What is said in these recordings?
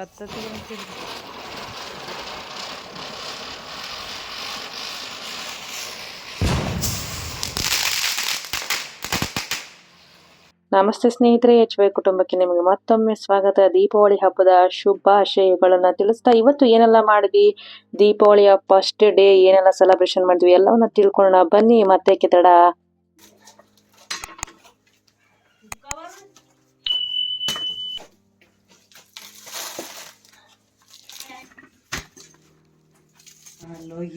ನಮಸ್ತೆ ಸ್ನೇಹಿತರೆ, H Y ಕುಟುಂಬಕ್ಕೆ ನಿಮಗೆ ಮತ್ತೊಮ್ಮೆ ಸ್ವಾಗತ. ದೀಪಾವಳಿ ಹಬ್ಬದ ಶುಭಾಶಯಗಳನ್ನು ತಿಳಿಸ್ತಾ ಇವತ್ತು ಏನೆಲ್ಲ ಮಾಡಿದ್ವಿ? ದೀಪಾವಳಿಯ ಫಸ್ಟ್ ಡೇ, ಏನೆಲ್ಲ ಸೆಲೆಬ್ರೇಷನ್ ಮಾಡಿದ್ವಿ? ಎಲ್ಲವನ್ನ ತಿಳ್ಕೊಳ್ಳೋಣ. ಬನ್ನಿ, ಮತ್ತೆ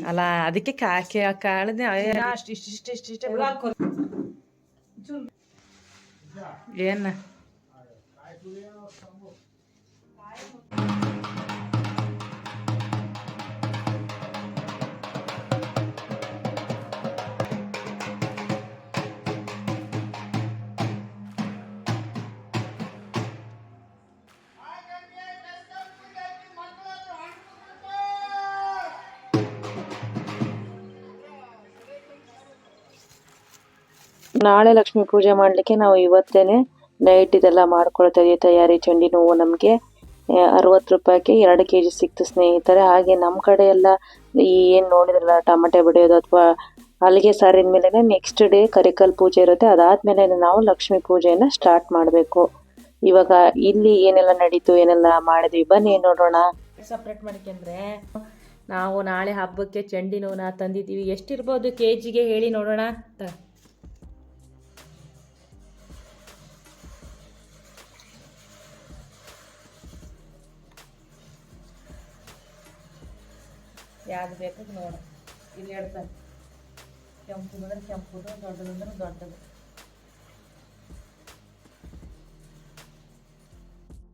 ಅಲ್ಲ ಅದಕ್ಕೆ ಕಾಕಿ ಕಾಳದೆ ಅಷ್ಟು ಇಷ್ಟ ಇಷ್ಟ ಇಷ್ಟ ಇಷ್ಟ ಏನ ನಾಳೆ ಲಕ್ಷ್ಮಿ ಪೂಜೆ ಮಾಡ್ಲಿಕ್ಕೆ ನಾವು ಇವತ್ತೇನೆ ನೈಟ್ ಇದೆಲ್ಲ ಮಾಡ್ಕೊಳ್ತಾ ತಯಾರಿ ಚಂಡಿ ನೋವು ನಮಗೆ. ಅರವತ್ತು ರೂಪಾಯಿಗೆ ಎರಡು ಕೆ ಜಿ ಸಿಕ್ತು ಸ್ನೇಹಿತರೆ. ಹಾಗೆ ನಮ್ಮ ಕಡೆ ಎಲ್ಲ ಈ ಏನು ನೋಡಿದ್ರಲ್ಲ, ಟಮಟೆ ಬೆಳೆಯೋದು ಅಥವಾ ಅಲ್ಲಿಗೆ ಸಾರಿನ ಮೇಲೆ ನೆಕ್ಸ್ಟ್ ಡೇ ಕರಿಕಲ್ ಪೂಜೆ ಇರುತ್ತೆ. ಅದಾದ್ಮೇಲೆ ನಾವು ಲಕ್ಷ್ಮಿ ಪೂಜೆಯನ್ನ ಸ್ಟಾರ್ಟ್ ಮಾಡಬೇಕು. ಇವಾಗ ಇಲ್ಲಿ ಏನೆಲ್ಲ ನಡೀತು, ಏನೆಲ್ಲ ಮಾಡಿದ್ವಿ? ಬನ್ನಿ ನೋಡೋಣ. ಸಪ್ರೇಟ್ ಮಾಡ್ಕೊಂಡ್ರೆ ನಾವು ನಾಳೆ ಹಬ್ಬಕ್ಕೆ ಚಂಡಿ ನೋವನ್ನ ತಂದಿದ್ದೀವಿ. ಎಷ್ಟಿರ್ಬೋದು ಕೆ ಜಿಗೆ ಹೇಳಿ ನೋಡೋಣ ಯಾವ್ದು ಬೇಕು ನೋಡು. ಇಲ್ಲಿ ಇಡ್ತಾನೆ ಕೆಂಪು ಅಂದ್ರೆ ಕೆಂಪುದು ದೊಡ್ಡದಂದ್ರೆ ದೊಡ್ಡದು.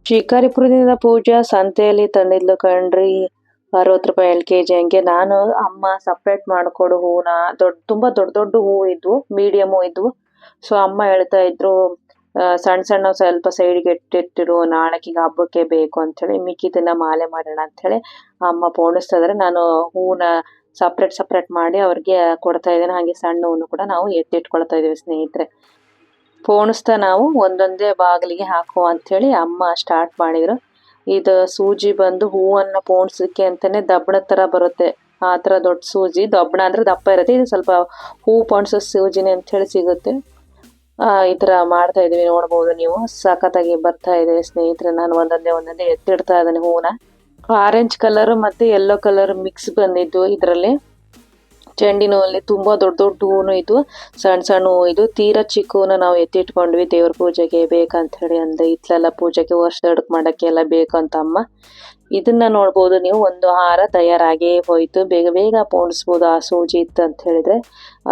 ಶಿಕಾರಿಪುರದಿಂದ ಪೂಜಾ ಸಂತೆಯಲ್ಲಿ ತಂದಿದ್ಲು ಕಣ್ರಿ. ಅರವತ್ತು ರೂಪಾಯಿ ಎಲ್ ಕೆ ಜಿ ಹಂಗೆ. ನಾನು ಅಮ್ಮ ಸಪ್ರೇಟ್ ಮಾಡ್ಕೊಡು ಹೂನ. ದೊಡ್ಡ ತುಂಬಾ ದೊಡ್ಡ ದೊಡ್ಡ ಹೂವು ಇದ್ವು ಮೀಡಿಯಮ್ ಇದ್ವು. ಸೊ ಅಮ್ಮ ಹೇಳ್ತಾ ಇದ್ರು ಸಣ್ಣ ಸಣ್ಣ ಸ್ವಲ್ಪ ಸೈಡ್ಗೆ ಇಟ್ಟಿಟ್ಟಿರು, ನಾಳಕೀಗ ಹಬ್ಬಕ್ಕೆ ಬೇಕು ಅಂತೇಳಿ ಮಿಕ್ಕಿದನ್ನ ಮಾಲೆ ಮಾಡೋಣ ಅಂತೇಳಿ ಅಮ್ಮ ಪೋಣಿಸ್ತಾ ಇದ್ದಾರೆ ನಾನು ಹೂನ ಸಪ್ರೇಟ್ ಸಪ್ರೇಟ್ ಮಾಡಿ ಅವ್ರಿಗೆ ಕೊಡ್ತಾ ಇದ್ದೇನೆ. ಹಾಗೆ ಸಣ್ಣ ಹೂನು ಕೂಡ ನಾವು ಎತ್ತಿಟ್ಕೊಳ್ತಾ ಇದ್ದೀವಿ ಸ್ನೇಹಿತರೆ. ಪೋಣಿಸ್ತಾ ನಾವು ಒಂದೊಂದೇ ಬಾಗಿಲಿಗೆ ಹಾಕುವ ಅಂತೇಳಿ ಅಮ್ಮ ಸ್ಟಾರ್ಟ್ ಮಾಡಿದ್ರು. ಇದು ಸೂಜಿ ಬಂದು ಹೂವನ್ನ ಪೋಣಿಸಕ್ಕೆ ಅಂತಾನೆ ದಬ್ಬಣ ತರ ಬರುತ್ತೆ. ಆ ತರ ದೊಡ್ಡ ಸೂಜಿ, ದಬ್ಬಣ ಅಂದ್ರೆ ದಪ್ಪ ಇರುತ್ತೆ. ಇದು ಸ್ವಲ್ಪ ಹೂ ಪೋಣಿಸೋ ಸೂಜಿನೇ ಅಂತ ಹೇಳಿ ಸಿಗುತ್ತೆ. ಈ ತರ ಮಾಡ್ತಾ ಇದೀವಿ ನೋಡ್ಬೋದು ನೀವು. ಸಖತ್ತಾಗಿ ಬರ್ತಾ ಇದೆ ಸ್ನೇಹಿತರೆ, ನಾನು ಒಂದೊಂದೇ ಒಂದೊಂದೇ ಎತ್ತಿಡ್ತಾ ಇದ್ದೇನೆ ಹೂವನ್ನ. ಆರೆಂಜ್ ಕಲರ್ ಮತ್ತೆ ಯೆಲ್ಲೋ ಕಲರ್ ಮಿಕ್ಸ್ ಬಂದಿದ್ದು ಇದರಲ್ಲಿ. ಚೆಂಡಿನಲ್ಲಿ ತುಂಬಾ ದೊಡ್ಡ ದೊಡ್ಡ ಹೂವು ಇದು ಸಣ್ಣ ಸಣ್ಣ ಹೂವು ಇದು. ತೀರಾ ಚಿಕ್ಕ ಹೂವನ್ನ ನಾವು ಎತ್ತಿಟ್ಕೊಂಡ್ವಿ, ದೇವ್ರ ಪೂಜೆಗೆ ಬೇಕಂತ ಹೇಳಿ ಅಂದ. ಇತ್ಲೆಲ್ಲ ಪೂಜೆಗೆ ವರ್ಷ ಅಡುಗೆ ಮಾಡಕ್ಕೆ ಎಲ್ಲ ಬೇಕಂತ ಅಮ್ಮ. ಇದನ್ನ ನೋಡ್ಬೋದು ನೀವು. ಒಂದು ಹಾರ ತಯಾರಾಗೇ ಹೋಯಿತು. ಬೇಗ ಬೇಗ ಪೋಣಿಸ್ಬೋದು ಆ ಸೂಜಿ ಇತ್ತು ಅಂತ ಹೇಳಿದ್ರೆ.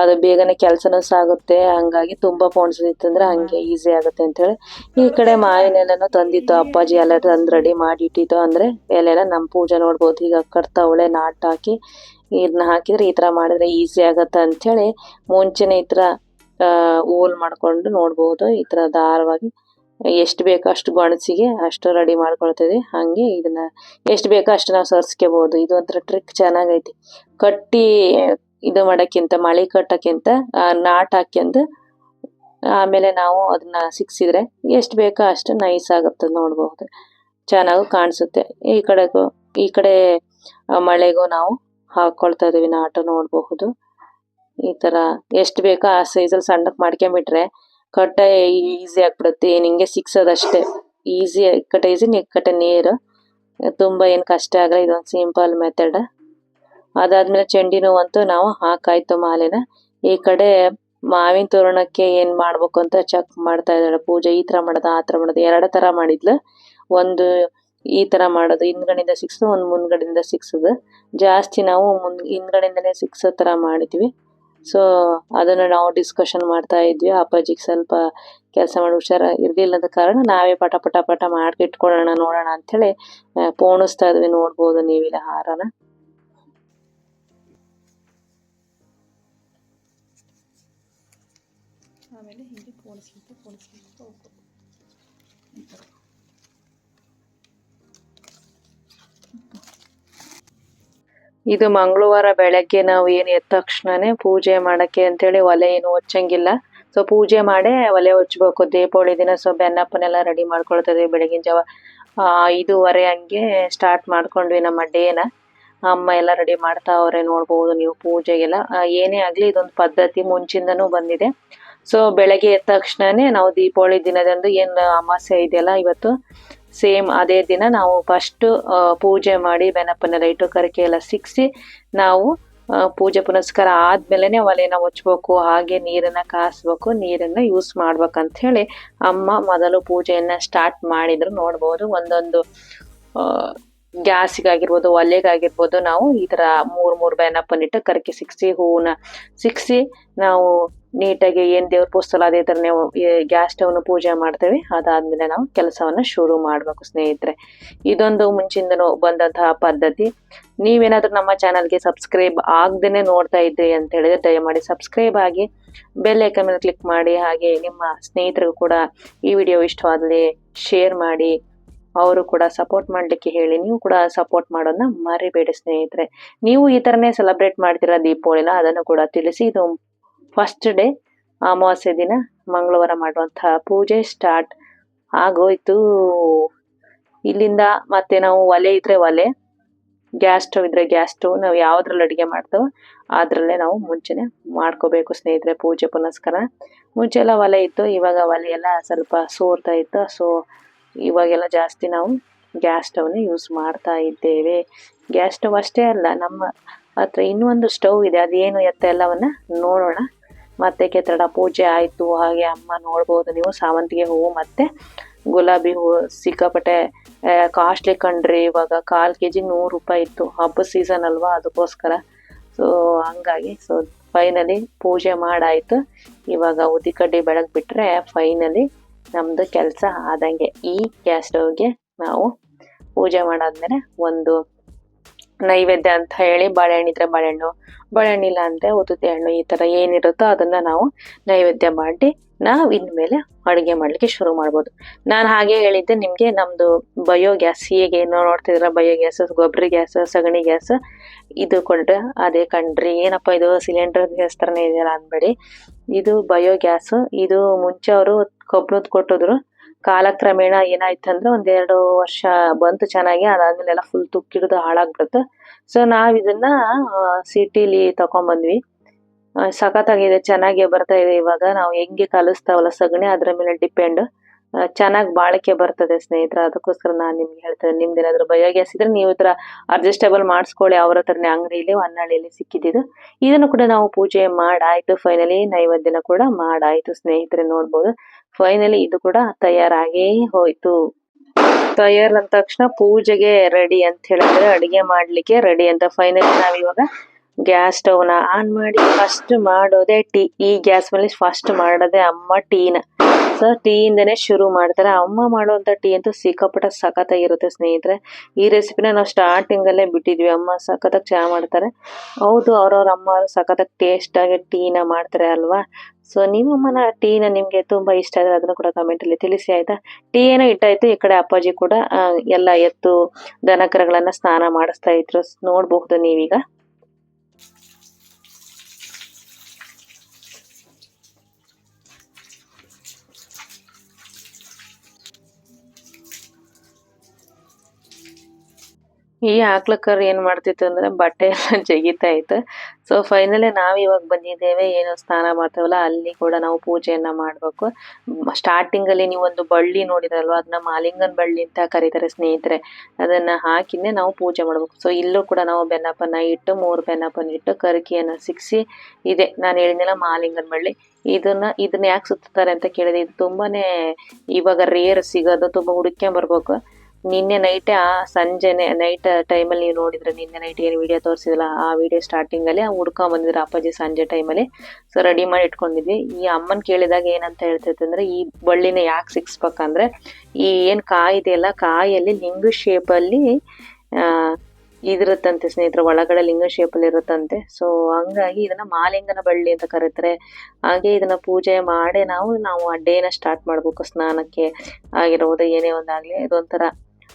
ಅದು ಬೇಗನೆ ಕೆಲಸನೂ ಸಾಗುತ್ತೆ. ಹಂಗಾಗಿ ತುಂಬ ಪೋಣಿಸಿತ್ತಂದ್ರೆ ಹಂಗೆ ಈಸಿ ಆಗುತ್ತೆ ಅಂತ ಹೇಳಿ. ಈ ಕಡೆ ಮಾವಿನ ಎಲೆನೂ ತಂದಿತ್ತು ಅಪ್ಪಾಜಿ. ಎಲ್ಲ ತಂದು ರೆಡಿ ಮಾಡಿ ಇಟ್ಟಿತ್ತು ಅಂದ್ರೆ ಎಲ್ಲೆಲ್ಲ ನಮ್ಮ ಪೂಜೆ ನೋಡ್ಬೋದು. ಈಗ ಕಟ್ತಾವಳೆ ನಾಟ್ ಹಾಕಿ ಇದನ್ನ ಹಾಕಿದ್ರೆ ಈ ತರ ಮಾಡಿದ್ರೆ ಈಸಿ ಆಗುತ್ತೆ ಅಂತೇಳಿ ಮುಂಚೆನೆ ಈ ಥರ ಓಲ್ ಮಾಡ್ಕೊಂಡು ನೋಡ್ಬೋದು. ಈ ತರ ದಾರವಾಗಿ ಎಷ್ಟು ಬೇಕೋ ಅಷ್ಟು ಗೊಣಸಿಗೆ ಅಷ್ಟು ರೆಡಿ ಮಾಡ್ಕೊಳ್ತೀವಿ ಹಂಗೆ ಇದನ್ನ ಎಷ್ಟು ಬೇಕೋ ಅಷ್ಟು ನಾವು ಸರ್ಸ್ಕೋಬಹುದು ಇದು ಒಂಥರ ಟ್ರಿಕ್ ಚೆನ್ನಾಗೈತಿ. ಕಟ್ಟಿ ಇದು ಮಾಡಕ್ಕಿಂತ, ಮಳೆ ಕಟ್ಟಕ್ಕಿಂತ ನಾಟ್ ಹಾಕ್ಯಂದು ಆಮೇಲೆ ನಾವು ಅದನ್ನ ಸಿಕ್ಸಿದ್ರೆ ಎಷ್ಟು ಬೇಕೋ ಅಷ್ಟು ನೈಸ್ ಆಗುತ್ತೆ ನೋಡಬಹುದು ಚೆನ್ನಾಗೂ ಕಾಣಿಸುತ್ತೆ. ಈ ಕಡೆಗೂ, ಈ ಕಡೆ ಮಳೆಗೂ ನಾವು ಹಾಕೊಳ್ತಾ ಇದೀವಿ ನಾಟು ನೋಡಬಹುದು ಈ ತರ ಎಷ್ಟು ಬೇಕೋ ಆ ಸೈಜಲ್ಲಿ ಸಣ್ಣಕ್ಕೆ ಮಾಡ್ಕೊಂಬಿಟ್ರೆ ಕಟ್ಟ ಈಸಿ ಆಗ್ಬಿಡುತ್ತೆ, ನಿಂಗೆ ಸಿಕ್ಸೋದಷ್ಟೇ ಈಸಿ ಕಟ್ಟ ಈಸಿ ನಿಕ್ಕಟ್ಟೆ ನೀರು. ತುಂಬಾ ಏನು ಕಷ್ಟ ಆಗಲ್ಲ ಇದೊಂದು ಸಿಂಪಲ್ ಮೆಥಡ್ ಅದಾದ್ಮೇಲೆ ಚೆಂಡಿ ಅಂತೂ ನಾವು ಹಾಕಾಯ್ತು ಮಾಲೆನ. ಈ ಕಡೆ ಮಾವಿನ ತೋರಣಕ್ಕೆ ಏನ್ ಮಾಡ್ಬೇಕು ಅಂತ ಚೆಕ್ ಮಾಡ್ತಾ ಇದ್ದಾಳೆ. ಪೂಜೆ ಈ ತರ ಮಾಡೋದು, ಆ ತರ ಮಾಡೋದು, ಎರಡು ತರ ಮಾಡಿದ್ಲು. ಒಂದು ಈ ತರ ಮಾಡೋದು, ಹಿಂದ್ಗಡೆಯಿಂದ ಸಿಕ್ಸೋದು ಒಂದು ಮುಂದ್ಗಡೆಯಿಂದ ಸಿಕ್ಸೋದು ಜಾಸ್ತಿ ನಾವು ಮುಂದ್ ಹಿಂದ್ಗಡೆಯಿಂದನೇ ಸಿಕ್ಸೋ ತರ ಮಾಡಿದ್ವಿ. ಸೊ ಅದನ್ನ ನಾವು ಡಿಸ್ಕಷನ್ ಮಾಡ್ತಾ ಇದ್ವಿ. ಅಪ್ಪಾಜಿಗೆ ಸ್ವಲ್ಪ ಕೆಲಸ ಮಾಡಿ ಹುಷಾರ ಇರ್ಲಿಲ್ಲದ ಕಾರಣ ನಾವೇ ಪಟ ಪಟ ಪಟ ಮಾಡಿ ಇಟ್ಕೊಳ್ಳೋಣ, ನೋಡೋಣ ಅಂತ ಹೇಳಿ ಪೋಣಿಸ್ತಾ ಇದ್ವಿ. ನೋಡ್ಬೋದು ನೀವಿಲ್ಲ ಹಾರನ ಆಮೇಲೆ ಹೀಗೆ ಪೋಣಿಸ್ಲಿಕ್ಕೆ ಪೋಣಿಸ್ಲಿಕ್ಕೆ ಹೋಗ್ಬೋದು ಇದು ಮಂಗಳವಾರ ಬೆಳಗ್ಗೆ ನಾವು ಏನು ಎದ್ದ ತಕ್ಷಣನೇ ಪೂಜೆ ಮಾಡಕ್ಕೆ ಅಂತೇಳಿ ಒಲೆ ಏನು ಹೊಚ್ಚಂಗಿಲ್ಲ ಸೊ ಪೂಜೆ ಮಾಡೇ ಒಲೆ ಹೊಚ್ಬೇಕು ದೀಪಾವಳಿ ದಿನ ಸೊ ಬೆನ್ನಪ್ಪನೆಲ್ಲ ರೆಡಿ ಮಾಡ್ಕೊಳ್ತದೆ ಬೆಳಗಿನ ಜಾವ. ಐದೂವರೆ ಹಂಗೆ ಸ್ಟಾರ್ಟ್ ಮಾಡ್ಕೊಂಡ್ವಿ ನಮ್ಮ ಡೇನ ಅಮ್ಮ ಎಲ್ಲ ರೆಡಿ ಮಾಡ್ತಾ ಅವ್ರೆ, ನೋಡ್ಬೋದು ನೀವು ಪೂಜೆಗೆಲ್ಲ. ಏನೇ ಆಗ್ಲಿ ಇದೊಂದು ಪದ್ಧತಿ ಮುಂಚಿಂದನೂ ಬಂದಿದೆ. ಸೊ ಬೆಳಗ್ಗೆ ಎದ್ದ ತಕ್ಷಣನೇ ನಾವು ದೀಪಾವಳಿ ದಿನದಂದು ಏನು ಅಮಾವಾಸ್ಯೆ ಇದೆಯಲ್ಲ ಇವತ್ತು ಸೇಮ್ ಅದೇ ದಿನ ನಾವು ಫಸ್ಟ್ ಪೂಜೆ ಮಾಡಿ ಬೆನಪ್ಪನ್ನೆಲ್ಲ ಇಟ್ಟು ಕರಕೆ ಎಲ್ಲ ಸಿಕ್ಸಿ ನಾವು ಪೂಜೆ ಪುನಸ್ಕಾರ ಆದ್ಮೇಲೆನೆ ಒಲೆನ ಹೊಚ್ಬೇಕು ಹಾಗೆ ನೀರನ್ನ ಕಾಸ್ಬೇಕು, ನೀರನ್ನ ಯೂಸ್ ಮಾಡ್ಬೇಕಂತ ಹೇಳಿ ಅಮ್ಮ ಮೊದಲು ಪೂಜೆಯನ್ನ ಸ್ಟಾರ್ಟ್ ಮಾಡಿದ್ರು. ನೋಡ್ಬೋದು ಒಂದೊಂದು ಗ್ಯಾಸಿಗಾಗಿರ್ಬೋದು, ಒಲೆಗಾಗಿರ್ಬೋದು ನಾವು ಈ ತರ ಮೂರ್ ಮೂರ್ ಬೆನಪ್ಪನ್ನಿಟ್ಟು ಕರಕೆ ಸಿಕ್ಸಿ, ಹೂವನ್ನ ಸಿಕ್ಸಿ ನಾವು ನೀಟಾಗಿ ಏನ್ ದೇವ್ರ ಪುಸ್ತಲ ಅದೇ ತರ ನಾವು ಗ್ಯಾಸ್ ಸ್ಟವ್ನ ಪೂಜೆ ಮಾಡ್ತೇವೆ. ಅದಾದ್ಮೇಲೆ ನಾವು ಕೆಲಸವನ್ನ ಶುರು ಮಾಡಬೇಕು ಸ್ನೇಹಿತರೆ. ಇದೊಂದು ಮುಂಚಿಂದನೂ ಬಂದಂತಹ ಪದ್ಧತಿ. ನೀವೇನಾದ್ರು ನಮ್ಮ ಚಾನಲ್ಗೆ ಸಬ್ಸ್ಕ್ರೈಬ್ ಆಗ್ದೇನೆ ನೋಡ್ತಾ ಇದ್ರಿ ಅಂತ ಹೇಳಿದ್ರೆ ದಯಮಾಡಿ ಸಬ್ಸ್ಕ್ರೈಬ್ ಆಗಿ ಬೆಲ್ ಐಕನ್ ಮೇಲೆ ಕ್ಲಿಕ್ ಮಾಡಿ. ಹಾಗೆ ನಿಮ್ಮ ಸ್ನೇಹಿತರಿಗೂ ಕೂಡ ಈ ವಿಡಿಯೋ ಇಷ್ಟವಾದಲ್ಲಿ ಶೇರ್ ಮಾಡಿ. ಅವರು ಕೂಡ ಸಪೋರ್ಟ್ ಮಾಡ್ಲಿಕ್ಕೆ ಹೇಳಿ. ನೀವು ಕೂಡ ಸಪೋರ್ಟ್ ಮಾಡೋದನ್ನ ಮರಿಬೇಡಿ ಸ್ನೇಹಿತರೆ. ನೀವು ಈ ತರನೇ ಸೆಲೆಬ್ರೇಟ್ ಮಾಡ್ತೀರಾ ದೀಪಾವಳಿನ, ಅದನ್ನು ಕೂಡ ತಿಳಿಸಿ. ಇದು ಫಸ್ಟ್ ಡೇ ಅಮಾವಾಸ್ಯೆ ದಿನ, ಮಂಗಳವಾರ ಮಾಡುವಂತಹ ಪೂಜೆ ಸ್ಟಾರ್ಟ್ ಆಗೋಯ್ತು. ಇಲ್ಲಿಂದ ಮತ್ತೆ ನಾವು ಒಲೆ ಇದ್ರೆ ಒಲೆ ಗ್ಯಾಸ್ ಸ್ಟವ್ ಇದ್ರೆ ಗ್ಯಾಸ್ ಸ್ಟವ್ ನಾವು ಯಾವ್ದ್ರಲ್ಲಿ ಅಡಿಗೆ ಮಾಡ್ತೇವೋ ಅದ್ರಲ್ಲೇ ನಾವು ಮುಂಚೆನೆ ಮಾಡ್ಕೋಬೇಕು ಸ್ನೇಹಿತರೆ ಪೂಜೆ ಪುನಸ್ಕಾರ. ಮುಂಚೆ ಎಲ್ಲ ಒಲೆ ಇತ್ತು, ಇವಾಗ ಒಲೆ ಎಲ್ಲ ಸ್ವಲ್ಪ ಸೋರ್ತಾ ಇತ್ತು ಸೊ ಇವಾಗೆಲ್ಲ ಜಾಸ್ತಿ ನಾವು ಗ್ಯಾಸ್ ಸ್ಟವ್ನ ಯೂಸ್ ಮಾಡ್ತಾ ಇದ್ದೇವೆ. ಗ್ಯಾಸ್ ಸ್ಟವ್ ಅಷ್ಟೇ ಅಲ್ಲ, ನಮ್ಮ ಹತ್ರ ಇನ್ನೊಂದು ಸ್ಟವ್ ಇದೆ, ಅದೇನು ಎತ್ತ ಎಲ್ಲವನ್ನ ನೋಡೋಣ. ಮತ್ತೆ ಕೆತ್ತಡ ಪೂಜೆ ಆಯ್ತು, ಹಾಗೆ ಅಮ್ಮ ನೋಡ್ಬೋದು. ನೀವು ಸಾವಂತಿಗೆ ಹೂವು ಮತ್ತೆ ಗುಲಾಬಿ ಹೂವು, ಸಿಕ್ಕಾಪಟ್ಟೆ ಕಾಸ್ಟ್ಲಿ ಕಂಡ್ರಿ ಇವಾಗ ಕಾಲು ಕೆ ಜಿ ನೂರು ರೂಪಾಯಿ ಇತ್ತು. ಹಬ್ಬ ಸೀಸನ್ ಅಲ್ವಾ? ಅದಕ್ಕೋಸ್ಕರ. ಸೊ ಹಂಗಾಗಿ ಸೊ ಫೈನಲಿ ಪೂಜೆ ಮಾಡಾಯಿತು. ಇವಾಗ ಉದಿ ಕಡ್ಡಿ ಬೆಳಗ್ ಬಿಟ್ರೆ ಫೈನಲಿ ನಮ್ಮದು ಕೆಲಸ ಆದಂಗೆ. ಈ ಗ್ಯಾಸ್ ಸ್ಟವ್ಗೆ ನಾವು ಪೂಜೆ ಮಾಡಾದ್ಮೇಲೆ ಒಂದು ನೈವೇದ್ಯ ಅಂತ ಹೇಳಿ ಬಾಳೆಹಣ್ಣು ಇದ್ರೆ ಬಾಳೆಹಣ್ಣು ಬಾಳೆಹಣ್ಣಿಲ್ಲ ಅಂದ್ರೆ ಉದುತಿ ಹಣ್ಣು ಈ ತರ ಏನಿರುತ್ತೋ ಅದನ್ನ ನಾವು ನೈವೇದ್ಯ ಮಾಡಿ ನಾವು ಇನ್ಮೇಲೆ ಅಡುಗೆ ಮಾಡ್ಲಿಕ್ಕೆ ಶುರು ಮಾಡ್ಬೋದು. ನಾನು ಹಾಗೆ ಹೇಳಿದ್ದೆ, ನಿಮ್ಗೆ ನಮ್ದು ಬಯೋ ಗ್ಯಾಸ್ ಹೇಗೆ ಏನೋ ನೋಡ್ತಿದ್ರ ಬಯೋ ಗೊಬ್ಬರ ಗ್ಯಾಸ್ ಸಗಣಿ ಗ್ಯಾಸ್ ಇದು ಕೊಂಡ್ರೆ ಅದೇ ಕಂಡ್ರಿ. ಏನಪ್ಪ ಇದು ಸಿಲಿಂಡರ್ ಗ್ಯಾಸ್ ತರನೇ ಇದೆಯಲ್ಲ ಅನ್ಬೇಡಿ. ಇದು ಬಯೋ ಗ್ಯಾಸ್ ಇದು ಮುಂಚೆ ಅವರು ಕೊಬ್ಬರದ್ ಕೊಟ್ಟಿದ್ರು ಕಾಲಕ್ರಮೇಣ ಏನಾಯ್ತಂದ್ರೆ ಒಂದೆರಡು ವರ್ಷ ಬಂತು ಚೆನ್ನಾಗಿ, ಅದಾದ್ಮೇಲೆ ಎಲ್ಲ ಫುಲ್ ತುಕ್ಕಿಡ್ದು ಹಾಳಾಗ್ಬಿಡುತ್ತೆ ಸೊ ನಾವ್ ಇದನ್ನ ಸಿಟಿಲಿ ಸಖತ್ ಸಖತ್ತಾಗಿದೆ ಚೆನ್ನಾಗಿ ಬರ್ತಾ ಇದೆ ಇವಾಗ. ನಾವು ಹೆಂಗೆ ಕಲಿಸ್ತಾವಲ್ಲ ಸಗಣಿ, ಅದ್ರ ಮೇಲೆ ಡಿಪೆಂಡ್ ಚೆನ್ನಾಗಿ ಬಾಳಿಕೆ ಬರ್ತದೆ ಸ್ನೇಹಿತರ, ಅದಕ್ಕೋಸ್ಕರ ನಾನು ನಿಮ್ಗೆ ಹೇಳ್ತೇನೆ ನಿಮ್ದು ಏನಾದ್ರು ಬಯೋಗ್ಯಾಸ್ ಇದ್ರೆ ನೀವು ಇತರ ತರ ಅಡ್ಜಸ್ಟೇಬಲ್ ಮಾಡಿಸ್ಕೊಳ್ಳಿ, ಅವ್ರ ಹತ್ರನೇ ಅಂಗಡಿಯಲ್ಲಿ ಹೊನ್ನಳ್ಳಿಯಲ್ಲಿ ಸಿಕ್ಕಿದ್ದು ಇದನ್ನು ಕೂಡ ನಾವು ಪೂಜೆ ಮಾಡಾಯ್ತು ಫೈನಲಿ ನೈವೇದ್ಯನ ಕೂಡ ಮಾಡಾಯ್ತು ಸ್ನೇಹಿತರೆ, ನೋಡ್ಬೋದು. ಫೈನಲಿ ಇದು ಕೂಡ ತಯಾರಾಗೇ ಹೋಯ್ತು. ತಯಾರ್ ಅಂದ ತಕ್ಷಣ ಪೂಜೆಗೆ ರೆಡಿ ಅಂತ ಹೇಳಿದ್ರೆ ಅಡಿಗೆ ಮಾಡ್ಲಿಕ್ಕೆ ರೆಡಿ ಅಂತ ಫೈನಲಿ ನಾವ್ ಇವಾಗ ಗ್ಯಾಸ್ ಸ್ಟವ್ನ ಆನ್ ಮಾಡಿ ಫಸ್ಟ್ ಮಾಡೋದೇ ಟೀ ಈ ಗ್ಯಾಸ್ ಮೇಲೆ ಫಸ್ಟ್ ಮಾಡೋದೇ ಅಮ್ಮ ಟೀನ ಸೊ ಟೀ ಇಂದನೇ ಶುರು ಮಾಡ್ತಾರೆ. ಅಮ್ಮ ಮಾಡುವಂತ ಟೀ ಅಂತೂ ಸಿಕ್ಕಾಪಟ್ಟ ಸಖತ್ತಾಗಿರುತ್ತೆ ಸ್ನೇಹಿತರೆ. ಈ ರೆಸಿಪಿನ ನಾವು ಸ್ಟಾರ್ಟಿಂಗ್ ಅಲ್ಲೇ ಬಿಟ್ಟಿದ್ವಿ. ಅಮ್ಮ ಸಖತ್ತಾಗಿ ಚಹಾ ಮಾಡ್ತಾರೆ. ಹೌದು, ಅವ್ರವ್ರ ಅಮ್ಮ ಅವ್ರು ಸಖತ್ತಾಗಿ ಟೇಸ್ಟ್ ಆಗಿ ಟೀನ ಮಾಡ್ತಾರೆ ಅಲ್ವಾ? ಸೊ ನಿಮ್ಮಮ್ಮನ ಟೀನ ನಿಮಗೆ ತುಂಬಾ ಇಷ್ಟ ಆದ್ರೆ ಅದನ್ನ ಕೂಡ ಕಮೆಂಟ್ ಅಲ್ಲಿ ತಿಳಿಸಿ, ಆಯ್ತಾ? ಟೀ ಏನೋ ಇಟ್ಟಾಯ್ತು, ಈ ಕಡೆ ಅಪ್ಪಾಜಿ ಕೂಡ ಎಲ್ಲ ಎತ್ತು ದನಕರಗಳನ್ನ ಸ್ನಾನ ಮಾಡಿಸ್ತಾ ಇದ್ರು. ನೋಡಬಹುದು ನೀವೀಗ. ಈ ಆಕ್ಳಕ್ಕರ್ ಏನ್ ಮಾಡ್ತಿತ್ತು ಅಂದ್ರೆ ಬಟ್ಟೆ ಎಲ್ಲ ಜಗಿತಾ ಇತ್ತು. ಸೊ ಫೈನಲಿ ನಾವ್ ಇವಾಗ ಬಂದಿದ್ದೇವೆ, ಏನು ಸ್ನಾನ ಮಾಡ್ತೇವಲ್ಲ, ಅಲ್ಲಿ ಕೂಡ ನಾವು ಪೂಜೆಯನ್ನ ಮಾಡ್ಬೇಕು. ಸ್ಟಾರ್ಟಿಂಗ್ ಅಲ್ಲಿ ನೀವು ಒಂದು ಬಳ್ಳಿ ನೋಡಿದ್ರಲ್ವಾ ಅದನ್ನ ಮಾಲಿಂಗನ್ ಬಳ್ಳಿ ಅಂತ ಕರೀತಾರೆ ಸ್ನೇಹಿತರೆ. ಅದನ್ನ ಹಾಕಿನೇ ನಾವು ಪೂಜೆ ಮಾಡ್ಬೇಕು. ಸೊ ಇಲ್ಲೂ ಕೂಡ ನಾವು ಬೆನ್ನಪ್ಪನ ಇಟ್ಟು, ಮೂರು ಬೆನ್ನಪ್ಪನ ಇಟ್ಟು, ಕರಿಕೆಯನ್ನ ಸಿಕ್ಸಿ, ಇದೆ, ನಾನು ಹೇಳಿದ್ನಲ್ಲ ಮಾಲಿಂಗನ್ ಬಳ್ಳಿ. ಇದನ್ನ ಇದನ್ನ ಯಾಕೆ ಸುತ್ತಾರೆ ಅಂತ ಕೇಳಿದೆ. ಇದು ತುಂಬಾನೇ ಇವಾಗ ರೇರ್ ಸಿಗೋದು, ತುಂಬಾ ಹುಡುಕ್ಯ ಬರ್ಬೇಕು. ನಿನ್ನೆ ನೈಟ್ ಆ, ಸಂಜೆನೆ ನೈಟ್ ಟೈಮಲ್ಲಿ ನೀವು ನೋಡಿದ್ರೆ ನಿನ್ನೆ ನೈಟ್ ಏನು ವಿಡಿಯೋ ತೋರಿಸಿದಲ್ಲ ಆ ವಿಡಿಯೋ ಸ್ಟಾರ್ಟಿಂಗ್ ಅಲ್ಲಿ ಹುಡ್ಕೊಂಡ್ ಬಂದಿದ್ರು ಅಪ್ಪಾಜಿ ಸಂಜೆ ಟೈಮಲ್ಲಿ ಸೊ ರೆಡಿ ಮಾಡಿ ಇಟ್ಕೊಂಡಿದ್ವಿ. ಈ ಅಮ್ಮನ್ ಕೇಳಿದಾಗ ಏನಂತ ಹೇಳ್ತೈತೆ ಅಂದ್ರೆ ಈ ಬಳ್ಳಿನ ಯಾಕೆ ಸಿಕ್ಸ್ಬೇಕಂದ್ರೆ ಈ ಏನು ಕಾಯಿ ಇದೆಯಲ್ಲ ಕಾಯಲ್ಲಿ ಲಿಂಗು ಶೇಪ್ ಅಲ್ಲಿ, ಆ, ಇದಿರುತ್ತಂತೆ ಸ್ನೇಹಿತರೆ, ಒಳಗಡೆ ಲಿಂಗ ಶೇಪ್ ಅಲ್ಲಿ ಇರುತ್ತಂತೆ. ಸೊ ಹಂಗಾಗಿ ಇದನ್ನ ಮಾಲಿಂಗನ ಬಳ್ಳಿ ಅಂತ ಕರೀತಾರೆ. ಹಾಗೆ ಇದನ್ನ ಪೂಜೆ ಮಾಡಿ ನಾವು ನಾವು ಆ ಡೇನ ಸ್ಟಾರ್ಟ್ ಮಾಡ್ಬೇಕು ಸ್ನಾನಕ್ಕೆ. ಆಗಿರ್ಬೋದು ಏನೇ ಒಂದಾಗ್ಲಿ, ಇದೊಂಥರ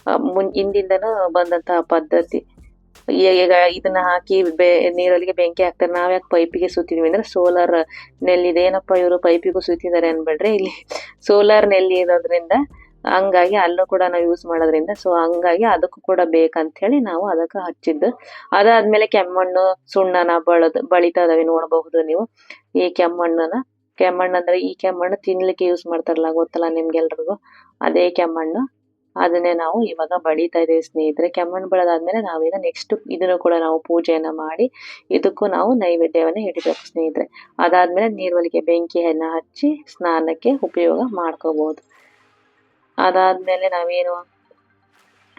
ಮುನ್, ಹಿಂದಿಂದನೂ ಬಂದಂತಹ ಪದ್ಧತಿ. ಈಗ ಇದನ್ನ ಹಾಕಿ ಬೆ, ನೀರಲ್ಲಿಗೆ ಬೆಂಕಿ ಹಾಕ್ತಾರೆ. ನಾವ್ ಯಾಕೆ ಪೈಪಿಗೆ ಸುತ್ತಿದ್ವಿ ಅಂದ್ರೆ ಸೋಲಾರ್ ನೆಲ್ಲಿ ಏನಪ್ಪ ಇವರು ಪೈಪಿಗೂ ಸುತ್ತಿದ್ದಾರೆ ಅನ್ಬೇಡ್ರಿ ಇಲ್ಲಿ. ಸೋಲಾರ್ ನೆಲ್ಲಿ ಇರೋದ್ರಿಂದ ಹಂಗಾಗಿ ಅಲ್ಲೂ ಕೂಡ ನಾವು ಯೂಸ್ ಮಾಡೋದ್ರಿಂದ ಸೊ ಹಂಗಾಗಿ ಅದಕ್ಕೂ ಕೂಡ ಬೇಕಂತ ಹೇಳಿ ನಾವು ಅದಕ್ಕೆ ಹಚ್ಚಿದ್ದು. ಅದಾದ್ಮೇಲೆ ಕೆಮ್ಮಣ್ಣು, ಸುಣ್ಣನ ಬಳದ್ ಬಳಿತಾ ಇದಾವೆ ನೋಡಬಹುದು ನೀವು. ಈ ಕೆಮ್ಮಣ್ಣನ ಕೆಮ್ಮಣ್ಣು ಅಂದ್ರೆ ಈ ಕೆಮ್ಮಣ್ಣು ತಿನ್ಲಿಕ್ಕೆ ಯೂಸ್ ಮಾಡ್ತಾರಲ್ಲ ಗೊತ್ತಲ್ಲ ನಿಮ್ಗೆಲ್ರಿಗೂ? ಅದೇ ಕೆಮ್ಮಣ್ಣು. ಅದನ್ನೇ ನಾವು ಇವಾಗ ಬಳಿತಾ ಇದ್ದೀವಿ ಸ್ನೇಹಿತರೆ. ಕೆಮ್ಮಣ್ಣು ಬೆಳೆದಾದ್ಮೇಲೆ ನಾವೀಗ ನೆಕ್ಸ್ಟ್ ಇದನ್ನು ಕೂಡ ನಾವು ಪೂಜೆಯನ್ನು ಮಾಡಿ ಇದಕ್ಕೂ ನಾವು ನೈವೇದ್ಯವನ್ನ ಇಡಬೇಕು ಸ್ನೇಹಿತರೆ. ಅದಾದ್ಮೇಲೆ ನೀರ್ವಲಿಗೆ ಬೆಂಕಿಯನ್ನ ಹಚ್ಚಿ ಸ್ನಾನಕ್ಕೆ ಉಪಯೋಗ ಮಾಡ್ಕೋಬಹುದು ಅದಾದ್ಮೇಲೆ ನಾವೇನು